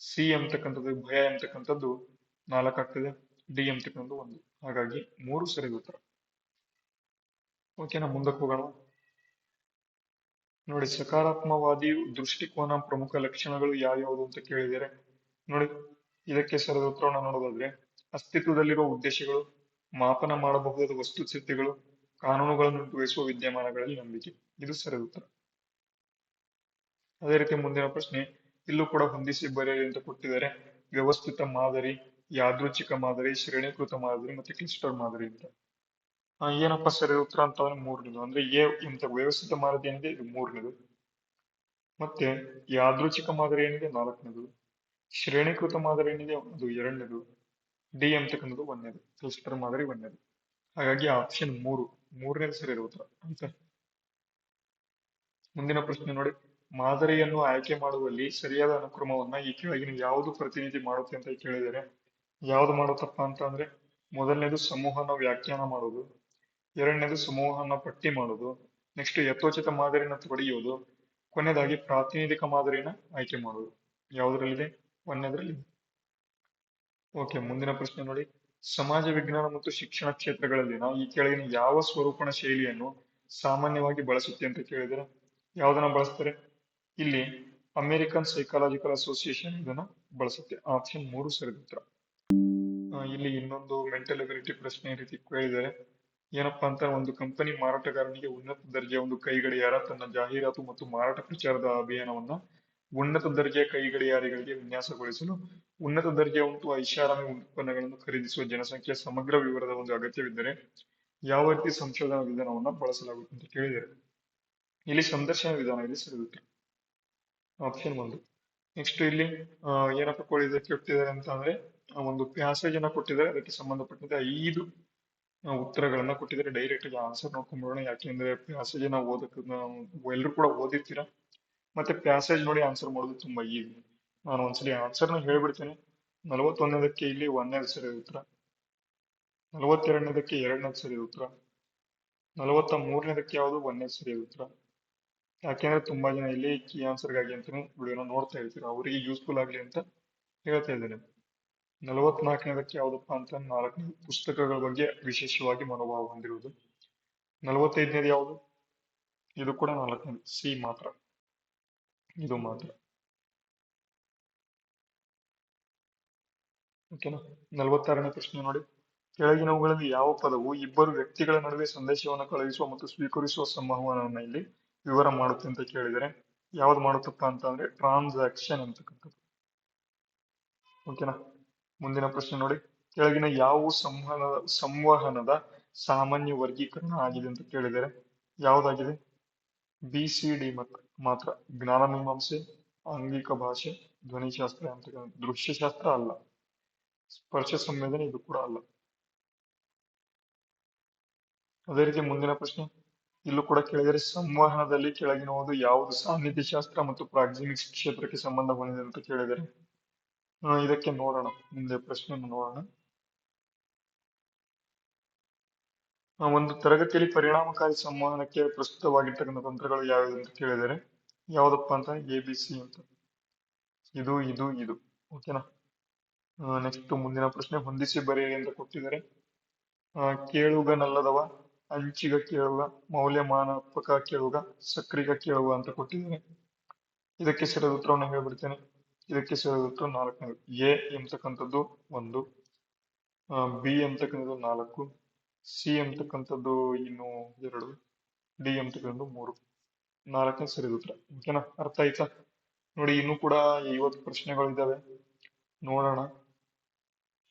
Speaker 1: ಸಿ ಎಂತಕ್ಕಂಥದ್ದು, ಭಯ ಎಂತಕ್ಕಂಥದ್ದು ನಾಲ್ಕಾಗ್ತದೆ ಡಿ ಎಂತಕ್ಕಂಥದ್ದು ಒಂದು. ಹಾಗಾಗಿ ಮೂರು ಸರಿಯಾದ ಉತ್ತರ. ಓಕೆನಾ ಮುಂದಕ್ಕೆ ಹೋಗೋಣ. ನೋಡಿ ಸಕಾರಾತ್ಮಕವಾದಿ ದೃಷ್ಟಿಕೋನ ಪ್ರಮುಖ ಲಕ್ಷಣಗಳು ಯಾವ್ಯಾವುದು ಅಂತ ಕೇಳಿದರೆ, ನೋಡಿ, ಇದಕ್ಕೆ ಸರಿಯಾದ ಉತ್ತರವನ್ನು ನೋಡೋದಾದ್ರೆ, ಅಸ್ತಿತ್ವದಲ್ಲಿರುವ ಉದ್ದೇಶಗಳು, ಮಾಪನ ಮಾಡಬಹುದಾದ ವಸ್ತುಸ್ಥಿತಿಗಳು ಕಾನೂನುಗಳನ್ನು ನಿರ್ವಹಿಸುವ ವಿದ್ಯಮಾನಗಳಲ್ಲಿ ನಂಬಿಕೆ. ಇದು ಸರದ ಉತ್ತರ. ಅದೇ ರೀತಿ ಮುಂದಿನ ಪ್ರಶ್ನೆ, ಇಲ್ಲೂ ಕೂಡ ಹೊಂದಿಸಿ ಬರೆಯಲಿ ಅಂತ ಕೊಟ್ಟಿದ್ದಾರೆ. ವ್ಯವಸ್ಥಿತ ಮಾದರಿ, ಯಾದೃಚ್ಛಿಕ ಮಾದರಿ, ಶ್ರೇಣೀಕೃತ ಮಾದರಿ ಮತ್ತೆ ಕ್ಲಿಸ್ಟರ್ ಮಾದರಿ ಅಂತ. ಏನಪ್ಪ ಸರಿ ಉತ್ತರ ಅಂತಂದ್ರೆ ಮೂರನೇದು ಅಂದ್ರೆ ಎ ಇಂತ ವ್ಯವಸ್ಥಿತ ಮಾದರಿ ಏನಿದೆ? ಇದು ಮೂರನೇದು ಮತ್ತೆ ಯಾದೃಚ್ಛಿಕ ಮಾದರಿ ಏನಿದೆ? ನಾಲ್ಕನೇದು. ಶ್ರೇಣೀಕೃತ ಮಾದರಿ ಏನಿದೆ? ಅದು ಎರಡನೇದು. ಡಿ ಅಂತಕ್ಕಂಥದ್ದು ಒಂದನೇದು ಕ್ಲಸ್ಟರ್ ಮಾದರಿ ಒಂದನೇದು ಹಾಗಾಗಿ ಆಪ್ಷನ್ ಮೂರು. ಮೂರನೇದು ಸರಿ ಉತ್ತರ. ಆಯ್ತಾ? ಮುಂದಿನ ಪ್ರಶ್ನೆ ನೋಡಿ. ಮಾದರಿಯನ್ನು ಆಯ್ಕೆ ಮಾಡುವಲ್ಲಿ ಸರಿಯಾದ ಅನುಕ್ರಮವನ್ನ ಈ ಕೆಳಗಿನ ಯಾವುದು ಪ್ರತಿನಿಧಿ ಮಾಡುತ್ತೆ ಅಂತ ಕೇಳಿದರೆ, ಯಾವ್ದು ಮಾಡುತ್ತಪ್ಪ ಅಂತ ಅಂದ್ರೆ, ಮೊದಲನೇದು ಸಮೂಹನ ವ್ಯಾಖ್ಯಾನ ಮಾಡೋದು ಎರಡನೇದು ಸಮೂಹನ ಪಟ್ಟಿ ಮಾಡೋದು ನೆಕ್ಸ್ಟ್ ಯಥೋಚಿತ ಮಾದರಿನ ತೊಡೆಯುವುದು. ಕೊನೆಯದಾಗಿ ಪ್ರಾತಿನಿಧಿಕ ಮಾದರಿನ ಆಯ್ಕೆ ಮಾಡೋದು ಯಾವುದರಲ್ಲಿದೆ? ಒಂದನೇದ್ರಲ್ಲಿ. ಓಕೆ ಮುಂದಿನ ಪ್ರಶ್ನೆ ನೋಡಿ. ಸಮಾಜ ವಿಜ್ಞಾನ ಮತ್ತು ಶಿಕ್ಷಣ ಕ್ಷೇತ್ರಗಳಲ್ಲಿನ ಈ ಕೆಳಗಿನ ಯಾವ ಸ್ವರೂಪಣ ಶೈಲಿಯನ್ನು ಸಾಮಾನ್ಯವಾಗಿ ಬಳಸುತ್ತೆ ಅಂತ ಕೇಳಿದರೆ ಯಾವ್ದನ್ನ ಬಳಸ್ತಾರೆ? ಇಲ್ಲಿ ಅಮೆರಿಕನ್ ಸೈಕಾಲಜಿಕಲ್ ಅಸೋಸಿಯೇಷನ್ ಇದನ್ನ ಬಳಸುತ್ತೆ. ಆಪ್ಷನ್ ಮೂರು ಸರಿದ ಇಲ್ಲಿ ಇನ್ನೊಂದು ಮೆಂಟಲ್ ಎಬಿಲಿಟಿ ಪ್ರಶ್ನೆ ರೀತಿ ಕೇಳಿದರೆ ಏನಪ್ಪಾ ಅಂತ ಒಂದು ಕಂಪನಿ ಮಾರಾಟಗಾರನಿಗೆ ಉನ್ನತ ದರ್ಜೆಯ ಒಂದು ಕೈಗಡಿಯಾರ, ತನ್ನ ಜಾಹೀರಾತು ಮತ್ತು ಮಾರಾಟ ಪ್ರಚಾರದ ಅಭಿಯಾನವನ್ನ ಉನ್ನತ ದರ್ಜೆಯ ಕೈಗಡಿಯಾರಿಗಳಿಗೆ ವಿನ್ಯಾಸಗೊಳಿಸಲು, ಉನ್ನತ ದರ್ಜೆಯ ಒಂದು ಐಷಾರಾಮಿ ಉತ್ಪನ್ನಗಳನ್ನು ಖರೀದಿಸುವ ಜನಸಂಖ್ಯೆಯ ಸಮಗ್ರ ವಿವರದ ಒಂದು ಅಗತ್ಯವಿದ್ದರೆ ಯಾವ ರೀತಿ ಸಂಶೋಧನಾ ವಿಧಾನವನ್ನ ಬಳಸಲಾಗುತ್ತೆ ಅಂತ ಕೇಳಿದರೆ ಇಲ್ಲಿ ಸಂದರ್ಶನ ವಿಧಾನ ಇಲ್ಲಿ ಸಿಗುತ್ತೆ ಆಪ್ಷನ್ ಒಂದು. ನೆಕ್ಸ್ಟ್ ಇಲ್ಲಿ ಏನಪ್ಪ ಕೊಟ್ಟಿದ್ದಾರೆ ಅಂತ ಅಂದ್ರೆ ಒಂದು ಪ್ಯಾಸೇಜ್ ಅನ್ನ ಕೊಟ್ಟಿದ್ದಾರೆ. ಅದಕ್ಕೆ ಸಂಬಂಧಪಟ್ಟಂತೆ ಐದು ಉತ್ತರಗಳನ್ನ ಕೊಟ್ಟಿದ್ದಾರೆ. ಡೈರೆಕ್ಟ್ ಆಗಿ ಆನ್ಸರ್ ನೋಡ್ಕೊಂಡ್ಬಿಡೋಣ. ಯಾಕೆಂದ್ರೆ ಪ್ಯಾಸೇಜ್ ನಾವು ಓದಕ್ಕೆ ನಾವು ಎಲ್ಲರೂ ಕೂಡ ಓದಿರ್ತೀರಾ? ಮತ್ತೆ ಪ್ಯಾಸೇಜ್ ನೋಡಿ ಆನ್ಸರ್ ಮಾಡೋದು ತುಂಬಾ ಈಸಿ ನಾನು ಒಂದ್ಸಲಿ ಆನ್ಸರ್ನ ಹೇಳ್ಬಿಡ್ತೇನೆ. ನಲವತ್ತೊಂದನೇದಕ್ಕೆ ಇಲ್ಲಿ ಒಂದನೇದು ಸರಿ ಉತ್ತರ. ನಲವತ್ತೆರಡನೇದಕ್ಕೆ ಎರಡನೇದು ಸರಿ ಉತ್ತರ. ನಲವತ್ತ ಮೂರನೇದಕ್ಕೆ ಯಾವುದು ಒಂದನೇದು ಸರಿ ಉತ್ತರ. ಯಾಕೆಂದ್ರೆ ತುಂಬಾ ಜನ ಇಲ್ಲಿ ಕೀ ಆನ್ಸರ್ಗಾಗಿ ಅಂತಾನೆ ವಿಡಿಯೋನ ನೋಡ್ತಾ ಇರ್ತೀರ? ಅವರಿಗೆ ಯೂಸ್ಫುಲ್ ಆಗಲಿ ಅಂತ ಹೇಳ್ತಾ ಇದ್ದೇನೆ. ನಲವತ್ನಾಲ್ಕನೇದಕ್ಕೆ ಯಾವುದಪ್ಪ ಅಂತ ನಾಲ್ಕನೇ ಪುಸ್ತಕಗಳ ಬಗ್ಗೆ ವಿಶೇಷವಾಗಿ ಮನೋಭಾವ ಹೊಂದಿರುವುದು. ನಲವತ್ತೈದನೇದು ಯಾವುದು? ಇದು ಕೂಡ ನಾಲ್ಕನೇದು. ಸಿ ಮಾತ್ರ. ಇದು ಮಾತ್ರ. ಓಕೆನಾ? ನಲವತ್ತಾರನೇ ಪ್ರಶ್ನೆ ನೋಡಿ. ಕೆಳಗಿನವುಗಳಲ್ಲಿ ಯಾವ ಪದವು ಇಬ್ಬರು ವ್ಯಕ್ತಿಗಳ ನಡುವೆ ಸಂದೇಶವನ್ನು ಕಳುಹಿಸುವ ಮತ್ತು ಸ್ವೀಕರಿಸುವ ಸಂವಹನವನ್ನ ಇಲ್ಲಿ ವಿವರ ಮಾಡುತ್ತೆ ಅಂತ ಕೇಳಿದರೆ ಯಾವ್ದು ಮಾಡುತ್ತಪ್ಪ ಅಂತ ಅಂದ್ರೆ ಟ್ರಾನ್ಸಾಕ್ಷನ್ ಅಂತಕ್ಕಂಥದ್ದು ಓಕೆನಾ? ಮುಂದಿನ ಪ್ರಶ್ನೆ ನೋಡಿ. ಕೆಳಗಿನ ಯಾವ ಸಂವಹನ, ಸಂವಹನದ ಸಾಮಾನ್ಯ ವರ್ಗೀಕರಣ ಆಗಿದೆ ಅಂತ ಕೇಳಿದರೆ ಯಾವುದಾಗಿದೆ? ಬಿ ಸಿ ಡಿ ಮಾತ್ರ ಜ್ಞಾನ ಮೀಮಾಂಸೆ, ಆಂಗಿಕ ಭಾಷೆ, ಧ್ವನಿಶಾಸ್ತ್ರ ಅಂತ ದೃಶ್ಯಶಾಸ್ತ್ರ ಅಲ್ಲ. ಸ್ಪರ್ಶ ಸಂವೇದನೆ ಇದು ಕೂಡ ಅಲ್ಲ. ಅದೇ ರೀತಿ ಮುಂದಿನ ಪ್ರಶ್ನೆ. ಇಲ್ಲೂ ಕೂಡ ಕೇಳಿದರೆ ಸಂವಹನದಲ್ಲಿ ಕೆಳಗಿನವುದು ಯಾವುದು? ಸಾನ್ನಿಧ್ಯ ಮತ್ತು ಪ್ರಾಕ್ಸಿಮಿಕ್ಸ್ ಕ್ಷೇತ್ರಕ್ಕೆ ಸಂಬಂಧ ಹೊಂದಿದೆ ಅಂತ ಕೇಳಿದರೆ ಇದಕ್ಕೆ ನೋಡೋಣ. ಮುಂದೆ ಪ್ರಶ್ನೆ ನೋಡೋಣ. ಒಂದು ತರಗತಿಯಲ್ಲಿ ಪರಿಣಾಮಕಾರಿ ಸಂವಹನಕ್ಕೆ ಪ್ರಸ್ತುತವಾಗಿರ್ತಕ್ಕಂಥ ತಂತ್ರಗಳು ಯಾವ್ಯಾವ ಅಂತ ಕೇಳಿದರೆ, ಯಾವುದಪ್ಪ ಅಂತ? ಎ ಬಿ ಸಿ ಅಂತ. ಇದು ಇದು ಇದು. ಓಕೆನಾ ನೆಕ್ಸ್ಟ್ ಮುಂದಿನ ಪ್ರಶ್ನೆ, ಹೊಂದಿಸಿ ಬರೆಯಿರಿ ಅಂತ ಕೊಟ್ಟಿದ್ದಾರೆ. ಕೇಳುಗನಲ್ಲದವ ಅಂಚಿಗ ಕೇಳುಗ ಮೌಲ್ಯಮಾನಾತ್ಮಕ ಕೇಳುಗ ಸಕ್ರಿಯ ಕೇಳುವ ಅಂತ ಕೊಟ್ಟಿದ್ದಾರೆ. ಇದಕ್ಕೆ ಸರಿಯಾದ ಉತ್ತರವನ್ನು ಹೇಳ್ಬಿಡ್ತೇನೆ. ಇದಕ್ಕೆ ಸರಿಯಾದ ನಾಲ್ಕನೇ ಎ ಎಂತಕ್ಕಂಥದ್ದು ಒಂದು ಬಿ ಎಂತಕ್ಕಂಥದ್ದು ನಾಲ್ಕು, ಸಿ ಎಂತಕ್ಕಂಥದ್ದು ಇನ್ನು ಎರಡು, ಡಿ ಎಂತಕ್ಕಂಥದ್ದು ಮೂರು. ನಾಲ್ಕನೇ ಸರಿಯಾದ ಉತ್ತರ. ಓಕೆನಾ? ಅರ್ಥ ಆಯ್ತಾ? ನೋಡಿ, ಇನ್ನೂ ಕೂಡ ಐವತ್ತು ಪ್ರಶ್ನೆಗಳಿದ್ದಾವೆ. ನೋಡೋಣ.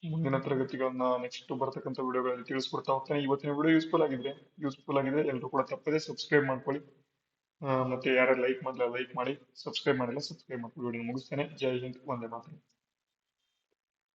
Speaker 1: ಮುಂದಿನ ತರಗತಿಗಳನ್ನ ನೆಕ್ಸ್ಟ್ ಬರ್ತಕ್ಕಂಥ ವಿಡಿಯೋಗಳಲ್ಲಿ ತಿಳಿಸ್ಕೊಡ್ತಾ ಹೋಗ್ತೇನೆ. ಇವತ್ತಿನ ವಿಡಿಯೋ ಯೂಸ್ಫುಲ್ ಆಗಿದ್ರೆ ಯೂಸ್ಫುಲ್ ಆಗಿದೆ ಎಲ್ಲರೂ ಕೂಡ ತಪ್ಪದೆ ಸಬ್ಸ್ಕ್ರೈಬ್ ಮಾಡ್ಕೊಳ್ಳಿ. ಮತ್ತೆ ಯಾರು ಲೈಕ್ ಮಾಡಲ್ಲ ಲೈಕ್ ಮಾಡಿ ಸಬ್ಸ್ಕ್ರೈಬ್ ಮಾಡಿಲ್ಲ ಸಬ್ಸ್ಕ್ರೈಬ್ ಮಾಡ್ಕೊಳ್ಳಿ ವಿಡಿಯೋ ಮುಗಿಸ್ತೇನೆ. ಜೈ ಹಿಂದ್. ಒಂದೇ ಮಾತು